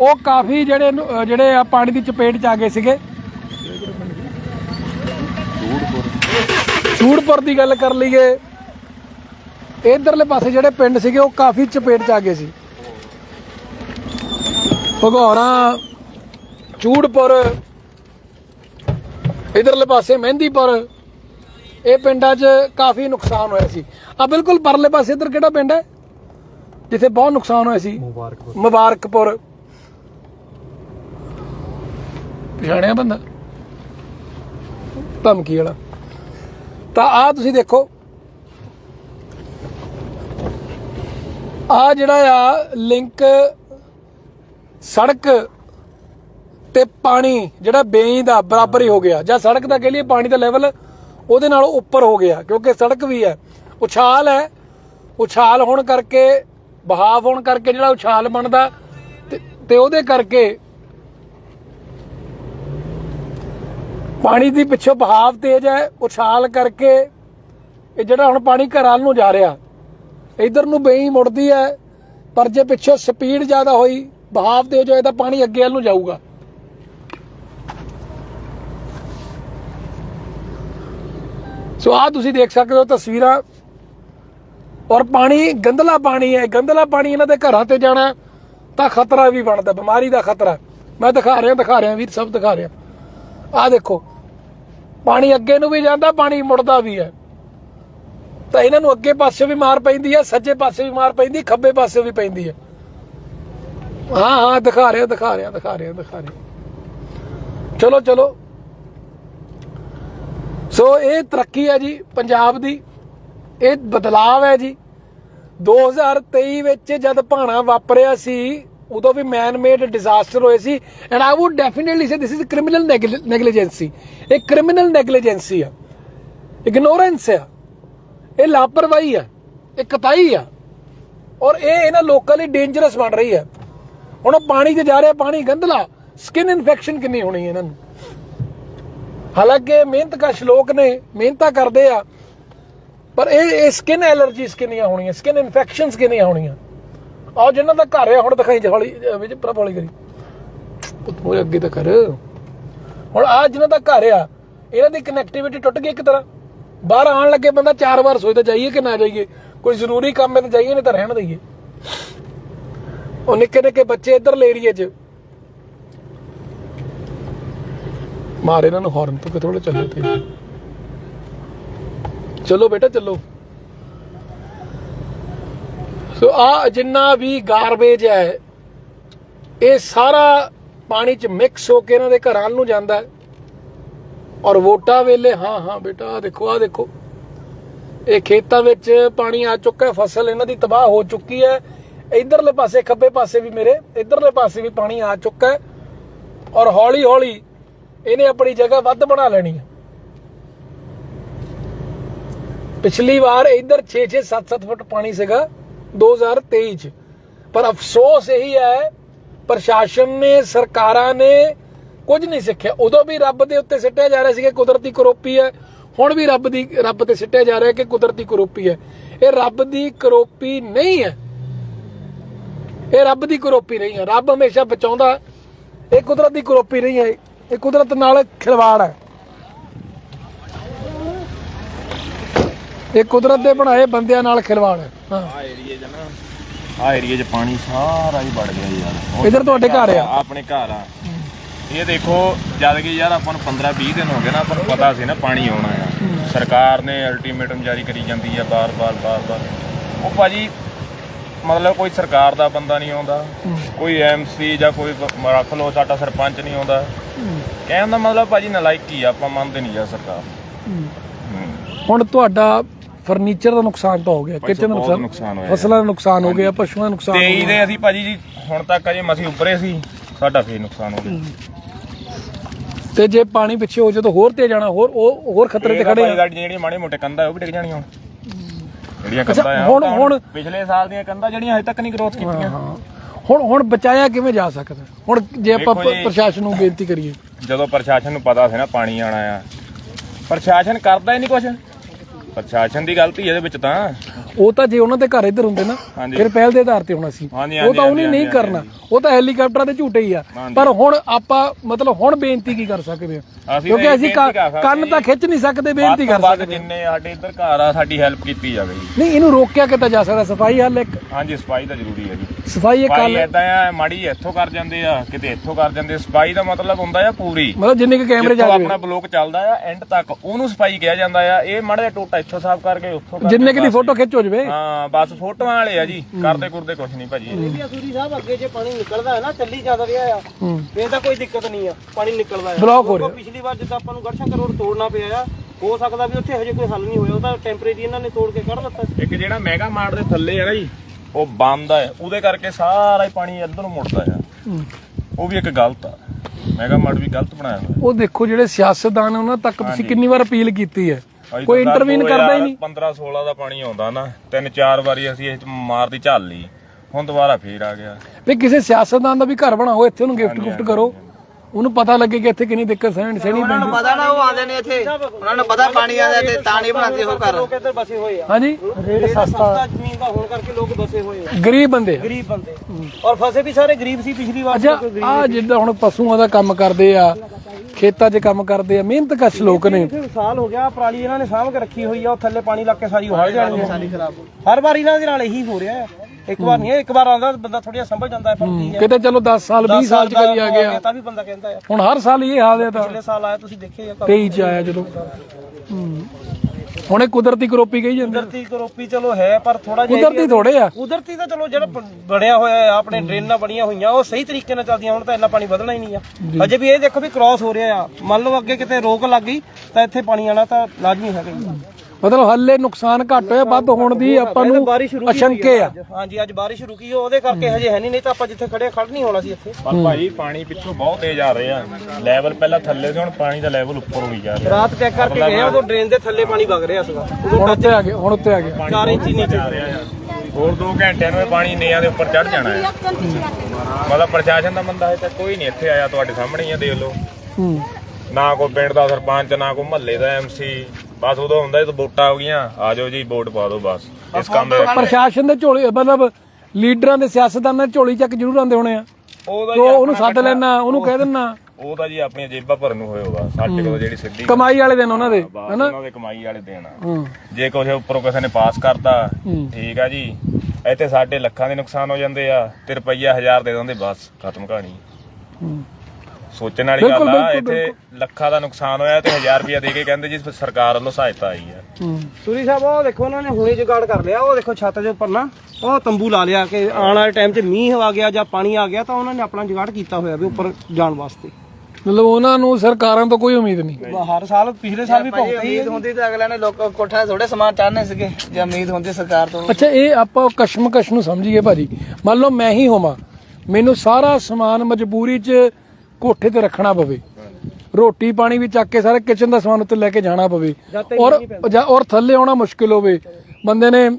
ਉਹ ਕਾਫੀ ਜਿਹੜੇ ਜਿਹੜੇ ਆ ਪਾਣੀ ਦੀ ਚਪੇਟ ਚ ਆ ਗਏ ਸੀਗੇ। ਚੂੜਪੁਰ ਦੀ ਗੱਲ ਕਰ ਲਈਏ ਇਧਰਲੇ ਪਾਸੇ ਜਿਹੜੇ ਪਿੰਡ ਸੀਗੇ ਉਹ ਕਾਫੀ ਚਪੇਟ ਚ ਆ ਗਏ ਸੀ। ਭਗੌੜਾ ਚੂੜਪੁਰ ਇਧਰਲੇ ਪਾਸੇ ਮਹਿੰਦੀਪੁਰ ਇਹ ਪਿੰਡਾਂ 'ਚ ਕਾਫੀ ਨੁਕਸਾਨ ਹੋਇਆ ਸੀ। ਆ ਬਿਲਕੁਲ ਪਰਲੇ ਪਾਸੇ ਇਧਰ ਕਿਹੜਾ ਪਿੰਡ ਹੈ? ਜਿੱਥੇ ਬਹੁਤ ਨੁਕਸਾਨ ਹੋਇਆ ਸੀ। ਮੁਬਾਰਕਪੁਰ। ਮੁਬਾਰਕਪੁਰ। ਪਛਾਣਿਆ ਬੰਦਾ? ਧਮਕੀ ਵਾਲਾ। ਤਾਂ ਆਹ ਤੁਸੀਂ ਦੇਖੋ। ਆ ਜਿਹੜਾ ਆ ਲਿੰਕ ਸੜਕ ਤੇ ਪਾਣੀ, ਜਿਹੜਾ ਬੇਈ ਦਾ ਬਰਾਬਰ ਹੀ ਹੋ ਗਿਆ। ਜਾਂ ਸੜਕ ਦਾ ਕਹਿ ਲਈਏ, ਪਾਣੀ ਦਾ ਲੈਵਲ ਉਹਦੇ ਨਾਲੋਂ ਉੱਪਰ ਹੋ ਗਿਆ, ਕਿਉਂਕਿ ਸੜਕ ਵੀ ਹੈ। ਉਛਾਲ ਹੈ। ਉਛਾਲ ਹੋਣ ਕਰਕੇ, ਬਹਾਵ ਹੋਣ ਕਰਕੇ ਜਿਹੜਾ ਉਛਾਲ ਬਣਦਾ, ਤੇ- ਤੇ ਉਹਦੇ ਕਰਕੇ ਪਾਣੀ ਦੀ ਪਿੱਛੋਂ ਬਹਾਵ ਤੇਜ਼ ਹੈ, ਉਛਾਲ ਕਰਕੇ ਇਹ ਜਿਹੜਾ ਹੁਣ ਪਾਣੀ ਘਰਾਂ ਨੂੰ ਜਾ ਰਿਹਾ, ਇਧਰ ਨੂੰ ਬੇਈ ਮੁੜਦੀ ਹੈ, ਪਰ ਜੇ ਪਿੱਛੋਂ ਸਪੀਡ ਜ਼ਿਆਦਾ ਹੋਈ, ਬਹਾਵ ਤੇਜ਼ ਹੋਏ ਤਾਂ ਪਾਣੀ ਅੱਗੇ ਵੱਲ ਨੂੰ ਜਾਊਗਾ। ਸੋ ਆ ਤੁਸੀਂ ਦੇਖ ਸਕਦੇ ਹੋ ਤਸਵੀਰਾਂ, ਔਰ ਪਾਣੀ ਗੰਦਲਾ ਪਾਣੀ ਹੈ ਗੰਦਲਾ ਪਾਣੀ ਇਹਨਾਂ ਦੇ ਘਰਾਂ ਤੇ ਜਾਣਾ ਤਾਂ ਖਤਰਾ ਵੀ ਬਣਦਾ, ਬਿਮਾਰੀ ਦਾ ਖਤਰਾ। ਮੈਂ ਦਿਖਾ ਰਿਹਾ ਦਿਖਾ ਰਿਹਾ, ਵੀਰ ਸਭ ਦਿਖਾ ਰਿਹਾ। ਆ ਦੇਖੋ ਪਾਣੀ ਅੱਗੇ ਨੂੰ ਵੀ ਜਾਂਦਾ, ਪਾਣੀ ਮੁੜਦਾ ਵੀ ਹੈ। ਤਾਂ ਇਹਨਾਂ ਨੂੰ ਅੱਗੇ ਪਾਸੇ ਵੀ ਮਾਰ ਪੈਂਦੀ ਹੈ, ਸੱਜੇ ਪਾਸੇ ਵੀ ਮਾਰ ਪੈਂਦੀ, ਖੱਬੇ ਪਾਸੇ ਵੀ ਪੈਂਦੀ ਹੈ। ਹਾਂ ਹਾਂ, ਦਿਖਾ ਰਿਹਾ ਦਿਖਾ ਰਿਹਾ ਦਿਖਾ ਰਿਹਾ ਦਿਖਾ ਰਿਹਾ। ਚਲੋ ਚਲੋ। ਸੋ ਇਹ ਤਰੱਕੀ ਹੈ ਜੀ ਪੰਜਾਬ ਦੀ। ਇਹ ਬਦਲਾਵ ਹੈ ਜੀ। 2023 ਵਿੱਚ ਜਦ ਭਾਣਾ ਵਾਪਰਿਆ ਸੀ ਉਦੋਂ ਵੀ ਮੈਨ ਮੇਡ ਡਿਜ਼ਾਸਟਰ ਹੋਏ ਸੀ and I would definitely say this is criminal negligence ਇਹ ਕ੍ਰਿਮੀਨਲ ਨੈਗਲੀਜੈਂਸੀ ਆ। ਇਗਨੋਰੈਂਸ ਆ। ਇਹ ਲਾਪਰਵਾਹੀ ਆ। ਇਹ ਕਤਾਈ ਆ। ਔਰ ਇਹ ਇਹਨਾਂ ਲੋਕਾਂ ਲਈ ਡੇਂਜਰਸ ਬਣ ਰਹੀ ਹੈ ਹੁਣ ਪਾਣੀ 'ਚ ਜਾ ਰਿਹਾ, ਪਾਣੀ ਗੰਧਲਾ। ਸਕਿਨ ਇਨਫੈਕਸ਼ਨ ਕਿੰਨੀ ਹੋਣੀ ਇਹਨਾਂ ਨੂੰ। ਹਾਲਾਂਕਿ ਮਿਹਨਤਕਸ਼ ਲੋਕ ਨੇ, ਮਿਹਨਤਾਂ ਕਰਦੇ ਆ। ਪਰ ਇਹ ਇਹ ਸਕਿਨ ਐਲਰਜੀਸ ਕਿੰਨੀਆਂ ਹੋਣੀਆਂ ਸਕਿਨ ਇਨਫੈਕਸ਼ਨਸ ਕਿੰਨੀਆਂ ਹੋਣੀਆਂ। ਆ ਜਿਨ੍ਹਾਂ ਦਾ ਘਰ ਆ, ਹੁਣ ਦਿਖਾਈ ਹੌਲੀ ਵਿੱਚ ਪ੍ਰਭ ਹੌਲੀ ਕਰੀ। ਉਹ ਅੱਗੇ ਤਾਂ ਕਰ। ਹੁਣ ਆ ਜਿਨ੍ਹਾਂ ਦਾ ਘਰ ਆ, ਇਹਨਾਂ ਦੀ ਕਨੈਕਟੀਵਿਟੀ ਟੁੱਟ ਗਈ ਇੱਕ ਤਰ੍ਹਾਂ। ਬਾਹਰ ਆਉਣ ਲੱਗੇ ਬੰਦਾ ਚਾਰ ਵਾਰ ਸੋਚਦਾ, ਜਾਈਏ ਕਿ ਨਾ ਜਾਈਏ? ਕੋਈ ਜ਼ਰੂਰੀ ਕੰਮ ਹੈ ਤਾਂ ਜਾਈਏ, ਨਹੀਂ ਤਾਂ ਰਹਿਣ ਦਈਏ। ਉਹ ਨਿੱਕੇ ਨਿੱਕੇ ਬੱਚੇ ਇਧਰਲੇ ਏਰੀਏ 'ਚ। ਮਾਰ ਇਹਨਾਂ ਨੂੰ ਹਾਰਨ ਤੋਂ ਥੋੜਾ ਚੱਲੋ ਤੇ। ਚਲੋ ਬੇਟਾ, ਚੱਲੋ। ਸੋ ਆ ਜਿੰਨਾ ਵੀ ਗਾਰਬੇਜ ਹੈ, ਇਹ ਸਾਰਾ ਪਾਣੀ 'ਚ ਮਿਕਸ ਹੋ ਕੇ ਇਹਨਾਂ ਦੇ ਘਰਾਂ ਨੂੰ ਜਾਂਦਾ ਹੈ। ਔਰ ਵੋਟਾਂ ਵੇਲੇ, ਹਾਂ ਹਾਂ, ਬੇਟਾ, ਆਹ ਦੇਖੋ ਆ ਦੇਖੋ। ਇਹ ਖੇਤਾਂ ਵਿੱਚ ਪਾਣੀ ਆ ਚੁੱਕਾ ਹੈ, ਫਸਲ ਇਹਨਾਂ ਦੀ ਤਬਾਹ ਹੋ ਚੁੱਕੀ ਹੈ। ਇਧਰਲੇ ਪਾਸੇ, ਖੱਬੇ ਪਾਸੇ ਵੀ ਮੇਰੇ, ਇਧਰਲੇ ਪਾਸੇ ਵੀ ਪਾਣੀ ਆ ਚੁੱਕਾ ਹੈ। ਔਰ ਹੌਲੀ ਹੌਲੀ ਇਹਨੇ ਆਪਣੀ ਜਗ੍ਹਾ ਵੱਧ ਬਣਾ ਲੈਣੀ ਹੈ। ਪਿਛਲੀ ਵਾਰ ਇਧਰ 6 6 7 7 ਫੁੱਟ ਪਾਣੀ ਸੀਗਾ। 2023 ਚ ਪਰ ਅਫਸੋਸ ਇਹੀ ਹੈ ਪ੍ਰਸ਼ਾਸਨ ਨੇ ਸਰਕਾਰਾਂ ਨੇ ਕੁਝ ਨਹੀਂ ਸਿੱਖਿਆ ਉਦੋਂ ਵੀ ਰੱਬ ਦੇ ਉੱਤੇ ਸਿੱਟਿਆ ਜਾ ਰਿਹਾ ਸੀ ਕਿ ਕੁਦਰਤੀ ਕਰੋਪੀ ਹੈ ਹੁਣ ਵੀ ਰੱਬ ਦੀ ਰੱਬ ਤੇ ਸਿੱਟਿਆ ਜਾ ਰਿਹਾ ਕਿ ਕੁਦਰਤੀ ਕਰੋਪੀ ਹੈ ਇਹ ਰੱਬ ਦੀ ਕਰੋਪੀ ਨਹੀਂ ਹੈ ਇਹ ਰੱਬ ਦੀ ਕਰੋਪੀ ਨਹੀਂ ਹੈ ਰੱਬ ਹਮੇਸ਼ਾ ਬਚਾਉਂਦਾ ਇਹ ਕੁਦਰਤ ਦੀ ਕਰੋਪੀ ਨਹੀਂ ਹੈ ਇਹ ਕੁਦਰਤ ਨਾਲ ਖਿਲਵਾੜ ਹੈ ਇਹ ਕੁਦਰਤ ਦੇ ਬਣਾਏ ਬੰਦਿਆਂ ਨਾਲ ਖਿਲਵਾੜ ਹੈ ਆ ਏਰੀਏ 'ਚ ਨਾ। ਆ ਏਰੀਏ 'ਚ ਪਾਣੀ ਸਾਰਾ ਹੀ ਵੜ ਗਿਆ ਯਾਰ। ਇੱਧਰ ਤੁਹਾਡੇ ਘਰ ਆ? ਆਪਣੇ ਘਰ ਆ। ਇਹ ਦੇਖੋ ਜਦ ਕਿ ਯਾਰ ਆਪਾਂ ਨੂੰ 15 20 ਦਿਨ ਹੋ ਗਏ ਨਾ ਆਪਾਂ ਨੂੰ ਪਤਾ ਸੀ ਨਾ ਪਾਣੀ ਆਉਣਾ ਆ। ਸਰਕਾਰ ਨੇ ਅਲਟੀਮੇਟਮ ਜਾਰੀ ਕਰੀ ਜਾਂਦੀ ਆ ਬਾਰ-ਬਾਰ ਬਾਰ-ਬਾਰ ਉਹ ਭਾਜੀ ਮਤਲਬ ਕੋਈ ਸਰਕਾਰ ਦਾ ਬੰਦਾ ਨਹੀਂ ਆਉਂਦਾ। ਕੋਈ ਐਮਸੀ ਜਾਂ ਕੋਈ ਰੱਖ ਲਓ ਸਾਡਾ ਸਰਪੰਚ ਨਹੀਂ ਆਉਂਦਾ। ਕਹਿਣ ਦਾ ਮਤਲਬ ਭਾਜੀ ਨਲਾਇਕੀ ਆ ਆਪਾਂ ਮੰਨਦੇ ਨਹੀਂ ਯਾਰ ਸਰਕਾਰ। ਹੁਣ ਤੁਹਾਡਾ ਫਰਨੀਚਰ ਦਾ ਨੁਕਸਾਨ ਤਾਂ ਹੋ ਗਿਆ ਭਾਈ ਕਿਚਨ ਦਾ ਬਹੁਤ ਨੁਕਸਾਨ? ਨੁਕਸਾਨ ਹੋਇਆ। ਫਸਲਾਂ ਦਾ ਨੁਕਸਾਨ ਹੋ ਗਿਆ ਪਸ਼ੂਆਂ ਦਾ ਨੁਕਸਾਨ ਹੋ 23 ਗਿਆ। ਦੇ ਅਸੀਂ ਭਾਜੀ ਜੀ ਹੁਣ ਤੱਕ ਅਜੇ ਮਸੀਂ ਉੱਪਰੇ ਸੀ ਸਾਡਾ ਫੇਰ ਨੁਕਸਾਨ ਹੋ ਗਿਆ। ਤੇ ਜੇ ਪਾਣੀ ਪਿੱਛੇ ਹੋ ਜਾਏ ਤਾਂ ਹੋਰ ਤੇ ਜਾਣਾ ਹੋਰ ਉਹ ਹੋਰ ਖਤਰੇ ਤੇ ਖੜੇ ਆ। ਜਿਹੜੀਆਂ ਮਾੜੇ ਮੋਟੇ ਕੰਧਾਂ ਉਹ ਵੀ ਡਿੱਗ ਜਾਣੀਆਂ ਹੁਣ। ਜਿਹੜੀਆਂ ਅੱਛਾ, ਕੰਧਾਂ ਆ ਹੁਣ- ਤਾਂ ਹੁਣ- ਪਿਛਲੇ ਸਾਲ ਦੀਆਂ ਕੰਧਾਂ ਜਿਹੜੀਆਂ ਹਜੇ ਤੱਕ ਨਹੀਂ ਗਰੋਥ ਕੀਤੀਆਂ। ਹਾਂ। ਹੁਣ ਹੁਣ ਬਚਾਇਆ ਕਿਵੇਂ ਜਾ ਸਕਦਾ? ਹੁਣ ਜੇ ਆਪਾਂ ਦੇਖੋ ਜੀ। ਪ੍ਰਸ਼ਾਸਨ ਨੂੰ ਬੇਨਤੀ ਕਰੀਏ। ਜਦੋਂ ਪ੍ਰਸ਼ਾਸਨ ਨੂੰ ਪਤਾ ਸੀ ਨਾ ਪਾਣੀ ਆਣਾ ਆ ਪ੍ਰਸ਼ਾਸਨ ਕਰਦਾ ਹੀ ਨਹੀਂ ਕੁਝ ਪ੍ਰਸ਼ਾਸਨ ਦੀ ਗਲਤੀ ਇਹਦੇ ਵਿੱਚ ਤਾਂ। ਉਹ ਤਾਂ ਜੇ ਉਹਨਾਂ ਦੇ ਘਰ ਇੱਧਰ ਹੁੰਦੇ ਨਾ ਹਾਂਜੀ। ਫਿਰ ਪਹਿਲ ਦੇ ਆਧਾਰ ਤੇ ਹੋਣਾ ਸੀ। ਹਾਂਜੀ, ਉਹ ਤਾਂ ਹਾਂਜੀ, ਉਹਨੇ ਨਹੀਂ ਹਾਂਜੀ, ਕਰਨਾ। ਉਹ ਤਾਂ ਹੈਲੀਕਾਪਟਰਾਂ ਦੇ ਝੂਟੇ ਹੀ ਆ। ਹਾਂਜੀ। ਪਰ ਹੁਣ ਆਪਾਂ ਮਤਲਬ ਹੁਣ ਬੇਨਤੀ ਕੀ ਕਰ ਸਕਦੇ ਹਾਂ ਕਿਉਂਕਿ ਅਸੀਂ ਬੇਨਤੀ ਕਰ ਸਕਦੇ ਕੰਨ ਤਾਂ। ਖਿੱਚ ਨਹੀਂ ਸਕਦੇ ਵੱਧ ਬੇਨਤੀ ਤੋਂ ਕਰ ਵੱਧ ਸਕਦੇ ਹਾਂ। ਜਿੰਨੇ ਸਾਡੇ ਇੱਧਰ ਘਰ ਆ ਸਾਡੀ ਹੈਲਪ ਕੀਤੀ ਜਾਵੇ ਜੀ। ਨਹੀਂ ਇਹਨੂੰ ਰੋਕਿਆ ਕਿੱਦਾਂ ਜਾ ਸਕਦਾ? ਸਫ਼ਾਈ ਹੱਲ ਇੱਕ। ਹਾਂਜੀ ਸਫ਼ਾਈ ਤਾਂ ਜ਼ਰੂਰੀ ਹੈ ਜੀ। ਸਫ਼ਾਈ ਇੱਕ ਸਫ਼ਾਈ ਹੱਲ ਏਦਾਂ ਆ ਮਾੜੀ ਇੱਥੋਂ ਕਰ ਜਾਂਦੇ ਆ ਕਿਤੇ ਇੱਥੋਂ ਕਰ ਜਾਂਦੇ ਸਫ਼ਾਈ ਦਾ ਮਤਲਬ ਹੁੰਦਾ ਆ ਪੂਰੀ। ਮਤਲਬ ਜਿੰਨੇ ਕੁ ਕੈਮਰੇ ਜਿੱਥੋਂ ਜਾ ਆਪਣਾ ਬਲੋਕ ਚੱਲਦਾ ਆ ਐਂਡ ਤੱਕ ਉਹਨੂੰ ਸਫ਼ਾਈ ਕਿਹਾ ਜਾਂਦਾ ਆ। ਇਹ ਮਾੜਾ ਜਿਹਾ ਟੋਟਾ ਇੱਥੋਂ ਸਾਫ਼ ਕਰਕੇ ਉੱਥੋਂ ਕਰਕੇ ਜਿੰਨੇ ਕਿ ਦੀ ਬਸ। ਫੋਟੋ ਖਿੱਚ ਹੋ ਜਵੇ। ਹਾਂ ਬਸ ਫੋਟੋਆਂ ਵਾਲੇ ਆ ਜੀ। ਕਰਦੇ ਕੁਰਦੇ ਕੁਛ ਨਹੀਂ ਭਾਜੀ। ਬੀਬੀ ਸੂਰੀ ਸਾਹਿਬ ਅੱਗੇ ਜੇ ਪਾਣੀ ਨਿਕਲਦਾ ਹੈ ਨਾ ਚੱਲੀ ਜਾਂਦਾ ਰਿਹਾ ਆ। ਫੇਰ ਤਾਂ ਕੋਈ ਦਿੱਕਤ ਨਹੀਂ ਆ ਪਾਣੀ ਨਿਕਲਦਾ ਆ। Block ਹੋ ਕਿਉਂਕਿ ਰਿਹਾ। ਪਿਛਲੀ ਵਾਰ ਜਿੱਦਾਂ ਆਪਾਂ ਨੂੰ ਗੜਸ਼ੰਕਰ ਰੋਡ ਤੋੜਨਾ ਪਿਆ ਆ ਹੋ ਸਕਦਾ ਵੀ ਉੱਥੇ ਹਜੇ ਕੋਈ ਹੱਲ ਨਹੀਂ ਹੋਇਆ ਉਹ ਤਾਂ ਟੈਂਪਰੇਰੀ ਇਹਨਾਂ ਨੇ ਤੋੜ ਕੇ ਕੱਢ ਦਿੱਤਾ। ਸੀ। ਇੱਕ ਜਿਹੜਾ ਮੈਗਾ ਮਾਰਟ ਦੇ ਥੱਲੇ ਹੈ ਨਾ ਜੀ ਉਹ ਬੰਦ ਆ। ਉਹਦੇ ਕਰਕੇ ਸਾਰਾ ਹੀ ਪਾਣੀ ਇੱਧਰ ਨੂੰ ਮੁੜਦਾ ਆ। ਉਹ ਵੀ ਇੱਕ ਗਲਤ ਆ। ਮੈਗਾ ਮਾਰਟ ਵੀ ਗਲਤ ਬਣਾਇਆ ਹੋਇਆ। ਉਹ ਦੇਖੋ ਜਿਹੜੇ ਸਿਆਸਤਦਾਨ ਆ, ਉਹਨਾਂ ਤੱਕ ਤੁਸੀਂ। ਕਿੰਨੀ ਵਾਰ ਅਪੀਲ ਕੀਤੀ ਹੈ? ਕੋਈ ਇੰਟਰਵੀਨ ਕਰਦਾ ਹੀ ਨਹੀਂ। 15 16 ਦਾ ਪਾਣੀ ਆਉਂਦਾ ਨਾ ਤਿੰਨ ਚਾਰ ਵਾਰੀ ਅਸੀਂ ਇਹ ਚ ਮਾਰਦੀ ਝੱਲ ਲਈ। ਹੁਣ ਦੁਬਾਰਾ ਫੇਰ ਆ ਗਿਆ। ਵੀ ਕਿਸੇ ਸਿਆਸਤਦਾਨ ਦਾ ਵੀ ਘਰ ਬਣਾਓ ਇੱਥੇ ਉਹਨੂੰ ਗਿਫਟ ਗਿਫਟ ਕਰੋ। ਉਹਨੂੰ ਪਤਾ ਲੱਗੇ ਕਿ ਇੱਥੇ ਕਿੰਨੀ ਦਿੱਕਤ ਸਹਿਣ ਸਹਿਣੀ ਉਹਨਾਂ ਨੂੰ ਪੈਂਦੀ। ਪਤਾ ਨਾ ਉਹ ਆਉਂਦੇ ਨੇ ਇੱਥੇ। ਉਹਨਾਂ ਨੂੰ ਪਤਾ ਪਾਣੀ ਆਉਂਦਾ ਤੇ ਤਾਂ ਨਹੀਂ ਬਣਾਉਂਦੇ ਉਹ ਘਰ। ਲੋਕ ਇੱਧਰ ਬਸੇ ਹੋਏ ਆ। ਹਾਂਜੀ? ਰੇਟ ਸਸਤਾ ਜ਼ਮੀਨ ਦਾ ਹੋਣ ਕਰਕੇ ਲੋਕ ਬਸੇ ਹੋਏ ਆ। ਗਰੀਬ ਬੰਦੇ ਆ। ਗਰੀਬ ਬੰਦੇ। ਔਰ ਫਸੇ ਵੀ ਸਾਰੇ ਗਰੀਬ ਸੀ ਪਿਛਲੀ ਵਾਰ। ਅੱਛਾ ਆ ਜਿੱਦਾਂ ਹੁਣ ਪਸ਼ੂਆਂ ਦਾ ਕੰਮ ਕਰਦੇ ਆ ਖੇਤਾਂ 'ਚ ਕੰਮ ਕਰਦੇ ਆ ਮਿਹਨਤ ਕਸ਼ ਲੋਕ ਨੇ। ਫਿਰ ਸਾਲ ਹੋ ਗਿਆ ਪਰਾਲੀ ਇਹਨਾਂ ਨੇ ਸਾਂਭ ਕੇ ਰੱਖੀ ਹੋਈ ਆ ਉਹ ਥੱਲੇ ਪਾਣੀ ਲੱਗ ਕੇ ਸਾਰੀ ਉਹਾੜ ਜਾਣੀ ਹੈ ਹਰ ਵਾਰ ਇਹਨਾਂ ਦੇ ਨਾਲ ਇਹੀ ਹੋ ਰਿਹਾ ਹੈ। ਇੱਕ ਵਾਰ ਨਹੀਂ ਇੱਕ ਵਾਰ ਆਉਂਦਾ ਬੰਦਾ ਥੋੜਾ ਸਮਝ ਜਾਂਦਾ ਪਰ ਕੀ ਹੈ। ਕਿਤੇ ਚਲੋ 10 ਸਾਲ 20 ਸਾਲ 'ਚ ਕਰੀ ਆ ਗਿਆ। ਤਾਂ ਵੀ ਬੰਦਾ ਕਹਿੰਦਾ ਹੈ। ਹੁਣ ਹਰ ਸਾਲ ਇਹ ਹਾਲ ਹੈ ਤਾਂ ਪਿਛਲੇ ਸਾਲ ਆਇਆ ਤੁਸੀਂ ਦੇਖਿਆ 23 'ਚ ਆਇਆ ਜਦੋਂ। ਹੁਣ ਇਹ ਕੁਦਰਤੀ ਕਰੋਪੀ ਕਹੀ ਜਾਂਦੇ ਕੁਦਰਤੀ ਕਰੋਪੀ ਚਲੋ ਹੈ ਪਰ ਥੋੜਾ ਜਿਹਾ ਕੁਦਰਤੀ ਥੋੜੇ ਆ। ਕੁਦਰਤੀ ਤਾਂ ਚਲੋ ਜਿਹੜਾ ਬਣਿਆ ਹੋਇਆ ਹੈ ਆਪਣੇ ਡਰੇਨਾਂ ਬਣੀਆਂ ਹੋਈਆਂ ਉਹ ਸਹੀ ਤਰੀਕੇ ਨਾਲ ਚੱਲਦੀਆਂ ਹੁਣ ਤਾਂ ਇੰਨਾ ਪਾਣੀ ਵਧਣਾ ਹੀ ਨਹੀਂ ਆ। ਅਜੇ ਵੀ ਇਹ ਦੇਖੋ ਵੀ ਕ੍ਰਾਸ ਹੋ ਰਿਹਾ ਆ। ਮੰਨ ਲਓ ਅੱਗੇ ਕਿਤੇ ਰੋਕ ਲੱਗ ਗਈ ਤਾਂ ਇੱਥੇ ਪਾਣੀ ਆਣਾ ਤਾਂ ਲਾਜ਼ਮੀ ਹੈਗਾ ਹੀ। ਆ ਮਤਲਬ ਹੱਲੇ ਨੁਕਸਾਨ ਘੱਟ ਹੋਇਆ ਵੱਧ ਹੋਣ ਦੀ ਆਪਾਂ ਨੂੰ ਬਾਰਿਸ਼ ਰੁਕੀ ਹੋਈ ਅਸ਼ੰਕੇ ਆ। ਹਾਂਜੀ ਅੱਜ ਬਾਰਿਸ਼ ਰੁਕੀ ਹੋ ਉਹਦੇ ਕਰਕੇ ਹਜੇ ਹੈ ਨਹੀਂ ਨਹੀਂ ਤਾਂ ਆਪਾਂ ਜਿੱਥੇ ਖੜੇ ਖੜ ਨਹੀਂ ਹੋਣਾ ਸੀ ਇੱਥੇ। ਪਰ ਭਾਈ ਪਾਣੀ ਪਿੱਛੋਂ ਬਹੁਤ ਤੇਜ਼ ਆ ਰਿਹਾ ਲੈਵਲ ਪਹਿਲਾਂ ਥੱਲੇ ਸੀ ਹੁਣ ਪਾਣੀ ਦਾ ਲੈਵਲ ਉੱਪਰ ਹੋਈ ਜਾ ਰਿਹਾ। ਰਾਤ ਚੈੱਕ ਕਰਕੇ ਗਏ ਉਦੋਂ ਡਰੇਨ ਦੇ ਥੱਲੇ ਪਾਣੀ ਵਗ ਰਿਹਾ ਸੀਗਾ। ਹੁਣ ਉੱਤੇ ਆ ਗਏ ਹੁਣ ਉੱਤੇ ਆ ਗਏ। 4 ਇੰਚ ਨੀਚੇ ਆ ਰਿਹਾ। ਹੋਰ 2 ਘੰਟਿਆਂ ਨੂੰ ਇਹ ਪਾਣੀ ਨੀਆਂ ਦੇ ਉੱਪਰ ਚੜ ਜਾਣਾ ਹੈ ਮਤਲਬ ਪ੍ਰਸ਼ਾਸਨ ਦਾ ਬੰਦਾ ਹੈ ਤਾਂ ਕੋਈ ਨਹੀਂ ਇੱਥੇ ਆਇਆ ਤੁਹਾਡੇ ਸਾਹਮਣੇ ਹੀ ਆ ਦੇਖ ਲਓ। ਨਾ ਕੋਈ ਪਿੰਡ ਦਾ ਸਰਪੰਚ ਨਾ ਕੋਈ ਮਹੱਲੇ ਦਾ ਐਮਸੀ ਬਸ ਉਦੋਂ ਹੁੰਦਾ ਜਦੋਂ ਵੋਟਾਂ ਆ ਗਈਆਂ ਆ ਜਾਓ ਜੀ ਵੋਟ ਪਾ ਦਿਓ ਬਸ। ਇਸ ਕੰਮ ਦੇ ਪ੍ਰਸ਼ਾਸਨ ਦੇ ਝੋਲੇ ਮਤਲਬ ਲੀਡਰਾਂ ਦੇ ਸਿਆਸਤਦਾਨਾਂ ਦੇ ਝੋਲੀ ਚੱਕ ਜ਼ਰੂਰ ਆਉਂਦੇ ਹੋਣੇ ਆ। ਉਹਦਾ ਤੋ ਉਹਨੂੰ ਸੱਦ ਲੈਣਾ ਉਹਨੂੰ ਕਹਿ ਦੇਣਾ ਉਹਦਾ ਜੀ ਆਪਣੀਆਂ ਜੇਬਾਂ ਭਰਨ ਨੂੰ ਹੋਏ ਹੋਗਾ ਸਾਡੇ ਕੋਲ ਜਿਹੜੀ ਸਿੱਧੀ। ਕਮਾਈ ਵਾਲੇ ਦਿਨ ਉਹਨਾਂ ਦੇ ਬਸ ਉਹਨਾਂ ਦੇ ਕਮਾਈ ਵਾਲੇ ਦੇਣਾ ਹੂੰ। ਜੇ ਕੁਝ ਉੱਪਰੋਂ ਕਿਸੇ ਨੇ ਪਾਸ ਕਰਤਾ ਠੀਕ ਆ ਜੀ। ਇੱਥੇ ਸਾਡੇ ਲੱਖਾਂ ਦੇ ਨੁਕਸਾਨ ਹੋ ਜਾਂਦੇ ਆ ਤੇ ਰੁਪਈਆ ਹਜ਼ਾਰ ਦੇ ਦਿੰਦੇ ਬਸ ਖਤਮ ਕਹਾਣੀ। ਹੂੰ। ਸੋਚਣ ਵਾਲੀ ਗੱਲ ਆ ਇੱਥੇ ਲੱਖਾਂ ਦਾ ਨੁਕਸਾਨ ਹੋਇਆ ਤੇ 1000 ਰੁਪਇਆ ਦੇ ਕੇ ਕਹਿੰਦੇ ਜੀ ਸਰਕਾਰ ਵੱਲੋਂ ਸਹਾਇਤਾ ਆਈ ਆ। ਹੂੰ। ਸੂਰੀ ਸਾਹਿਬ ਉਹ ਦੇਖੋ ਉਹਨਾਂ ਨੇ ਹੁਣੇ ਜੁਗਾੜ ਕਰ ਲਿਆ ਉਹ ਦੇਖੋ ਛੱਤ ਦੇ ਉੱਪਰ ਨਾ ਉਹ ਤੰਬੂ ਲਾ ਲਿਆ ਕਿ ਆਉਣ ਵਾਲੇ ਟਾਈਮ 'ਚ ਮੀਂਹ ਆ ਗਿਆ ਜਾਂ ਪਾਣੀ ਆ ਗਿਆ ਤਾਂ ਉਹਨਾਂ ਨੇ ਆਪਣਾ ਜੁਗਾੜ ਕੀਤਾ ਹੋਇਆ ਵੀ ਉੱਪਰ ਜਾਣ ਵਾਸਤੇ। ਮਤਲਬ ਉਹਨਾਂ ਨੂੰ ਸਰਕਾਰਾਂ ਤੋਂ ਕੋਈ ਉਮੀਦ ਨਹੀਂ। ਹਰ ਸਾਲ ਪਿਛਲੇ ਸਾਲ ਵੀ ਭੁਗਤੇ ਹੀ ਉਮੀਦ ਹੁੰਦੀ ਤਾਂ ਅਗਲਿਆਂ ਨੇ ਲੋਕ ਕੋਠਾ ਥੋੜੇ ਸਮਾਨ ਚਾਹਨੇ ਸੀਗੇ ਜੇ ਉਮੀਦ ਹੁੰਦੀ ਸਰਕਾਰ ਤੋਂ। ਅੱਛਾ ਇਹ ਆਪਾਂ ਕਸ਼ਮਕਸ਼ ਨੂੰ ਸਮਝੀਏ ਭਾਜੀ। ਮੰਨ ਲਓ ਮੈਂ ਹੀ ਹੋਵਾਂ ਮੈਨੂੰ ਸਾਰਾ ਸਮਾਨ ਮਜਬੂਰੀ 'ਚ ਕੋਠੇ ਤੇ ਰੱਖਣਾ ਪਵੇ। ਰੋਟੀ ਪਾਣੀ ਵੀ ਚੱਕ ਕੇ ਸਾਰਾ ਕਿਚਨ ਦਾ ਸਮਾਨ ਉੱਤੇ ਲੈ ਕੇ ਜਾਣਾ ਪਵੇ। ਔਰ ਜਾਂ- ਔਰ ਥੱਲੇ ਆਉਣਾ ਮੁਸ਼ਕਿਲ ਹੋਵੇ। ਬੰਦੇ ਨੇ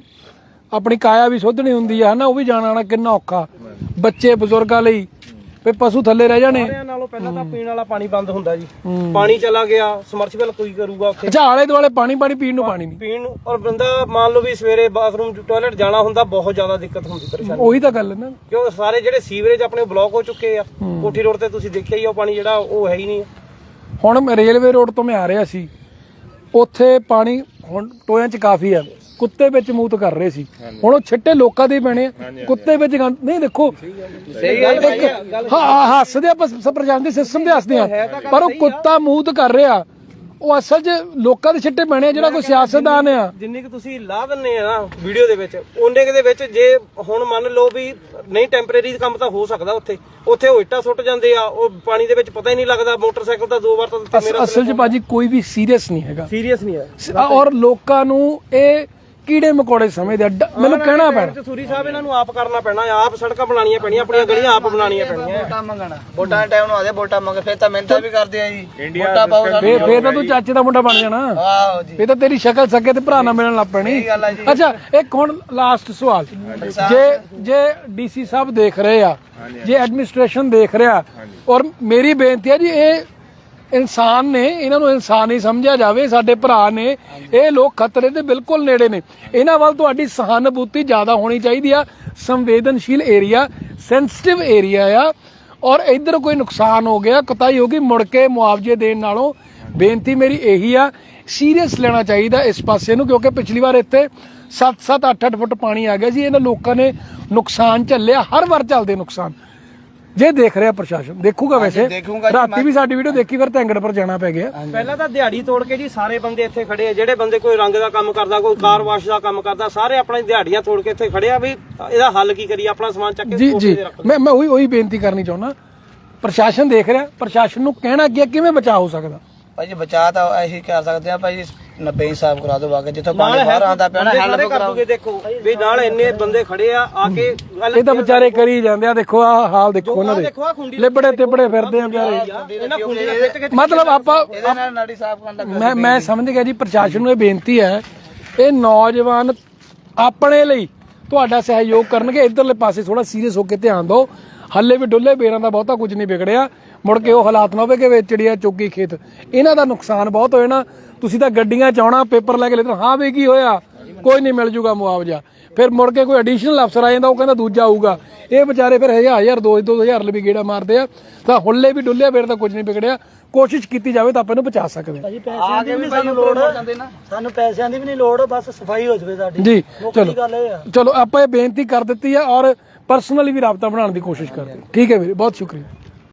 ਆਪਣੀ ਕਾਇਆ ਵੀ ਸੁੱਧਣੀ ਹੁੰਦੀ ਆ ਹਨਾ? ਉਹ ਵੀ ਜਾਣਾ ਆਉਣਾ ਕਿੰਨਾ ਔਖਾ। ਬੱਚੇ ਬਜ਼ੁਰਗਾਂ ਲਈ ਵੀ ਪਸ਼ੂ ਥੱਲੇ ਰਹਿ ਜਾਣੇ। ਸਾਰਿਆਂ ਨਾਲੋਂ ਪਹਿਲਾਂ ਤਾਂ ਪੀਣ ਵਾਲਾ ਪਾਣੀ ਬੰਦ ਹੁੰਦਾ ਜੀ। ਪਾਣੀ ਚਲਾ ਗਿਆ ਸਮਰਸੀਬਲ ਕੋਈ ਕਰੂਗਾ ਉੱਥੇ। ਅੱਛਾ ਆਲੇ ਦੁਆਲੇ ਪਾਣੀ ਪਾਣੀ ਪੀਣ ਨੂੰ ਪਾਣੀ ਨਹੀਂ। ਪੀਣ ਨੂੰ ਔਰ ਬੰਦਾ ਮੰਨ ਲਓ ਵੀ ਸਵੇਰੇ ਬਾਥਰੂਮ ਟਾਇਲਟ ਜਾਣਾ ਹੁੰਦਾ ਬਹੁਤ ਜ਼ਿਆਦਾ ਦਿੱਕਤ ਹੁੰਦੀ ਪਰੇਸ਼ਾਨੀ। ਉਹੀ ਤਾਂ ਗੱਲ ਹੈ ਨਾ। ਕਿਉਂ ਸਾਰੇ ਜਿਹੜੇ ਸੀਵਰੇਜ ਆਪਣੇ ਬਲੌਕ ਹੋ ਚੁੱਕੇ ਆ ਕੋਠੀ ਰੋਡ ਤੇ ਤੁਸੀਂ ਦੇਖਿਆ ਹੀ ਆ ਉਹ ਪਾਣੀ ਜਿਹੜਾ ਉਹ ਹੈ ਹੀ ਨਹੀਂ। ਹੁਣ ਰੇਲਵੇ ਰੋਡ ਤੋਂ ਮੈਂ ਆ ਰਿਹਾ ਸੀ। ਉੱਥੇ ਪਾਣੀ ਹੁਣ ਟੋਇਆਂ 'ਚ ਕਾਫੀ ਆ। ਕੁੱਤੇ ਵਿੱਚ ਮੂਤ ਕਰ ਰਹੇ ਸੀ। ਹੁਣ ਉਹ ਛਿੱਟੇ ਲੋਕਾਂ ਦੇ ਹੀ ਪੈਣੇ ਆ। ਕੁੱਤੇ ਵਿੱਚ ਗੰਦ ਨਹੀਂ ਦੇਖੋ। ਸਹੀ ਗੱਲ ਹਾਂ। ਹੱਸਦੇ ਆ ਬਸ ਪ੍ਰਸ਼ਾਸਨ ਦੇ ਸਿਸਟਮ ਤੇ ਹੱਸਦੇ ਆ। ਪਰ ਉਹ ਕੁੱਤਾ ਮੂਤ ਕਰ ਰਿਹਾ। ਉਹ ਅਸਲ 'ਚ ਲੋਕਾਂ ਦੇ ਛਿੱਟੇ ਪੈਣੇ ਆ ਜਿਹੜਾ ਕੋਈ ਸਿਆਸਤਦਾਨ ਆ। ਜਿੰਨੀ ਕਿ ਤੁਸੀਂ ਲਾ ਦਿੰਨੇ ਆ ਨਾ ਵੀਡੀਓ ਦੇ ਵਿੱਚ ਉਹਨੇ ਕੁ ਦੇ ਵਿੱਚ ਜੇ ਹੁਣ ਮੰਨ ਲਓ ਵੀ ਨਹੀਂ ਟੈਂਪਰੇਰੀ ਕੰਮ ਤਾਂ ਹੋ ਸਕਦਾ ਉੱਥੇ। ਉੱਥੇ ਉਹ ਇੱਟਾਂ ਸੁੱਟ ਜਾਂਦੇ ਆ ਉਹ ਪਾਣੀ ਦੇ ਵਿੱਚ ਪਤਾ ਹੀ ਨਹੀਂ ਲੱਗਦਾ ਮੋਟਰਸਾਈਕਲ ਤਾਂ ਦੋ ਵਾਰ ਤਾਂ ਮੇਰਾ ਅਸਲ 'ਚ ਭਾਜੀ ਕੋਈ ਵੀ ਸੀਰੀਅਸ ਨਹੀਂ ਹੈਗਾ। ਸੀਰੀਅਸ ਨਹੀਂ ਹੈ। ਸ- ਔਰ ਲੋਕਾਂ ਨੂੰ ਇਹ ਕੀੜੇ ਮਕੌੜੇ ਸਮਝਦੇ ਆ। ਡ- ਮੈਨੂੰ ਕਹਿਣਾ ਪੈਣਾ। ਸੂਰੀ ਸਾਹਿਬ ਇਹਨਾਂ ਨੂੰ ਆਪ ਕਰਨਾ ਪੈਣਾ ਆਪ ਸੜਕਾਂ ਬਣਾਉਣੀਆਂ ਪੈਣੀਆਂ ਆਪਣੀਆਂ ਗਲੀਆਂ ਆਪ ਬਣਾਉਣੀਆਂ ਪੈਣੀਆਂ। ਵੋਟਾਂ ਮੰਗਣਾ। ਵੋਟਾਂ ਦੇ ਟਾਈਮ ਨੂੰ ਆਦੇ ਵੋਟਾਂ ਮੰਗ ਫਿਰ ਤਾਂ ਮਿਹਨਤਾਂ ਵੀ ਕਰਦੇ ਆ ਜੀ। ਵੋਟਾਂ ਪਾਓ ਸਾਨੂੰ ਫੇਰ ਫੇਰ ਤਾਂ ਤੂੰ ਚਾਚੇ ਦਾ ਮੁੰਡਾ ਬਣ ਜਾਣਾ। ਆਹੋ ਜੀ। ਇਹ ਤਾਂ ਤੇਰੀ ਸ਼ਕਲ ਸੱਗੇ ਤੇ ਭਰਾ ਨਾਲ ਮਿਲਣ ਲੱਗ ਪੈਣੀ। ਗੱਲ ਆ ਜੀ। ਅੱਛਾ ਇੱਕ ਹੁਣ ਲਾਸਟ ਸਵਾਲ। ਜੇ ਜੇ ਡੀਸੀ ਸਾਹਿਬ ਦੇਖ ਰਹੇ ਆ ਜੇ ਐਡਮਿਨਿਸਟ੍ਰੇਸ਼ਨ ਦੇਖ ਰਿਹਾ ਔਰ ਮੇਰੀ ਬੇਨਤੀ ਹੈ ਜੀ ਇਹ ਇਨਸਾਨ ਨੇ ਇਹਨਾਂ ਨੂੰ ਇਨਸਾਨ ਹੀ ਸਮਝਿਆ ਜਾਵੇ ਸਾਡੇ ਭਰਾ ਨੇ ਇਹ ਲੋਕ ਖਤਰੇ ਦੇ ਬਿਲਕੁਲ ਨੇੜੇ ਨੇ। ਇਹਨਾਂ ਵੱਲ ਤੁਹਾਡੀ ਸਹਾਨੁਭੂਤੀ ਜ਼ਿਆਦਾ ਹੋਣੀ ਚਾਹੀਦੀ ਆ ਸੰਵੇਦਨਸ਼ੀਲ ਏਰੀਆ ਸੈਂਸਿਟਿਵ ਏਰੀਆ ਆ ਔਰ ਇੱਧਰ ਕੋਈ ਨੁਕਸਾਨ ਹੋ ਗਿਆ ਕਤਾਈ ਹੋ ਗਈ ਮੁੜ ਕੇ ਮੁਆਵਜ਼ੇ ਦੇਣ ਨਾਲੋਂ ਬੇਨਤੀ ਮੇਰੀ ਇਹੀ ਆ ਸੀਰੀਅਸ ਲੈਣਾ ਚਾਹੀਦਾ ਇਸ ਪਾਸੇ ਨੂੰ ਕਿਉਂਕਿ ਪਿਛਲੀ ਵਾਰ ਇੱਥੇ 7-7 8-8 ਫੁੱਟ ਪਾਣੀ ਆ ਗਿਆ ਸੀ ਇਹਨਾਂ ਲੋਕਾਂ ਨੇ ਨੁਕਸਾਨ ਝੱਲਿਆ ਹਰ ਵਾਰ ਚੱਲਦੇ ਨੁਕਸਾਨ। ਜੇ ਦੇਖ ਰਿਹਾ ਪ੍ਰਸ਼ਾਸਨ ਦੇਖੂਗਾ ਵੈਸੇ। ਦੇਖੂਗਾ ਜੀ, ਰਾਤੀ ਵੀ ਸਾਡੀ ਵੀਡੀਓ ਦੇਖੀ ਫਿਰ ਧੈਂਗੜ ਪਰ ਜਾਣਾ ਪੈ ਗਿਆ। ਪਹਿਲਾਂ ਤਾਂ ਦਿਹਾੜੀ ਤੋੜ ਕੇ ਜੀ ਸਾਰੇ ਬੰਦੇ ਇੱਥੇ ਖੜੇ ਆ ਜਿਹੜੇ ਬੰਦੇ ਕੋਈ ਰੰਗ ਦਾ ਕੰਮ ਕਰਦਾ ਕੋਈ ਕਾਰ ਵਾਸ਼ ਦਾ ਕੰਮ ਕਰਦਾ ਸਾਰੇ ਆਪਣੀ ਦਿਹਾੜੀਆਂ ਤੋੜ ਕੇ ਇੱਥੇ ਖੜੇ ਆ ਵੀ ਇਹਦਾ ਹੱਲ ਕੀ ਕਰੀਏ ਆਪਣਾ ਸਮਾਨ ਚੱਕ ਕੇ ਜੀ ਕੋਠੇ ਜੀ। ਤੇ ਰੱਖ ਮੈਂ ਮੈਂ ਉਹੀ ਉਹੀ ਬੇਨਤੀ ਕਰਨੀ ਚਾਹੁੰਦਾ। ਪ੍ਰਸ਼ਾਸਨ ਦੇਖ ਰਿਹਾ ਪ੍ਰਸ਼ਾਸਨ ਨੂੰ ਕਹਿਣਾ ਕੀ ਹੈ, ਕਿਵੇਂ ਬਚਾਅ ਹੋ ਸਕਦਾ? ਭਾਜੀ ਬਚਾ ਤਾਂ ਇਹੀ ਕਰ ਸਕਦੇ ਆ ਭਾਜੀ 90 ਹਿਸਾਬ ਕਰਾ ਦਿਓ ਵਾਕੇ ਜਿੱਥੋਂ ਪਾਣੀ ਬਾਹਰ ਆਉਂਦਾ ਪਿਆ ਨਾ ਹੈਲਪ ਕਰਾਓ। ਦੇਖੋ ਵੀ ਨਾਲ ਇੰਨੇ ਬੰਦੇ ਖੜੇ ਆ ਆ ਕੇ ਗੱਲ ਇਹ ਤਾਂ ਵਿਚਾਰੇ ਕਰੀ ਜਾਂਦੇ ਆ ਦੇਖੋ ਆ ਹਾਲ ਦੇਖੋ ਉਹਨਾਂ ਦੇ। ਲਿਬੜੇ ਤਿਬੜੇ ਫਿਰਦੇ ਆ ਵਿਚਾਰੇ। ਮਤਲਬ ਆਪਾਂ ਇਹਦੇ ਨਾਲ ਨਾੜੀ ਸਾਫ਼ ਕਰਨ ਦਾ ਮੈਂ ਮੈਂ ਸਮਝ ਗਿਆ ਜੀ ਪ੍ਰਸ਼ਾਸਨ ਨੂੰ ਇਹ ਬੇਨਤੀ ਹੈ ਇਹ ਨੌਜਵਾਨ ਆਪਣੇ ਲਈ ਤੁਹਾਡਾ ਸਹਿਯੋਗ ਕਰਨਗੇ ਇਧਰਲੇ ਪਾਸੇ ਥੋੜਾ ਸੀਰੀਅਸ ਹੋ ਕੇ ਧਿਆਨ ਦਿਓ। ਹੱਲੇ ਵੀ ਡੁੱਲੇ ਬੇਰਾਂ ਦਾ ਬਹੁਤਾ ਕੁਝ ਨਹੀਂ ਵਿਗੜਿਆ। ਮੁੜ ਕੇ ਉਹ ਹਾਲਾਤ ਨਾ ਹੋਵੇ ਕਿ ਵਿੱਚ ਚਿੜੀਆ ਚੁੱਕੀ ਖੇਤ। ਇਹਨਾਂ ਦਾ ਨੁਕਸਾਨ ਬਹੁਤ ਹੋਏ ਨਾ। ਤੁਸੀਂ ਤਾਂ ਗੱਡੀਆਂ ਚਾਉਣਾ ਪੇਪਰ ਲੈ ਕੇ ਲੈ ਹਾਂ ਵੀ ਕੀ ਹੋਇਆ? ਕੋਈ ਨਹੀਂ ਮਿਲ ਜੂਗਾ ਮੁਆਵਜ਼ਾ। ਫਿਰ ਮੁੜ ਕੇ ਕੋਈ ਐਡੀਸ਼ਨਲ ਅਫਸਰ ਆ ਜਾਂਦਾ ਉਹ ਕਹਿੰਦਾ ਦੂਜਾ ਆਊਗਾ। ਇਹ ਵਿਚਾਰੇ ਫਿਰ 1000 2000 ਲਈ ਗੇੜਾ ਮਾਰਦੇ ਆ। ਤਾਂ ਹੁੱਲੇ ਵੀ ਡੁੱਲੇ ਬੇਰ ਤਾਂ ਕੁਝ ਨਹੀਂ ਵਿਗੜਿਆ। ਕੋਸ਼ਿਸ਼ ਕੀਤੀ ਜਾਵੇ ਤਾਂ ਆਪਾਂ ਇਹਨੂੰ ਬਚਾ ਸਕਦੇ ਆ ਪੈਸਿਆਂ ਦੀ ਵੀ ਸਾਨੂੰ ਲੋੜ ਸਾਨੂੰ ਪੈਸਿਆਂ ਦੀ ਵੀ ਨਹੀਂ ਲੋੜ ਬਸ ਸਫ਼ਾਈ ਹੋ ਜਾਵੇ ਸਾਡੀ। ਜੀ ਚਲੋ। ਚਲੋ ਆਪਾਂ ਇਹ ਬੇਨਤੀ ਕਰ ਦਿੱਤੀ ਆ ਔਰ ਪਰਸਨਲੀ ਵੀ ਰਾਬਤਾ ਬਣਾਉਣ ਦੀ ਕੋਸ਼ਿਸ਼ ਕਰਦੇ ਠੀਕ ਹੈ ਵੀਰੇ ਬਹੁਤ ਸ਼ੁਕਰੀਆ।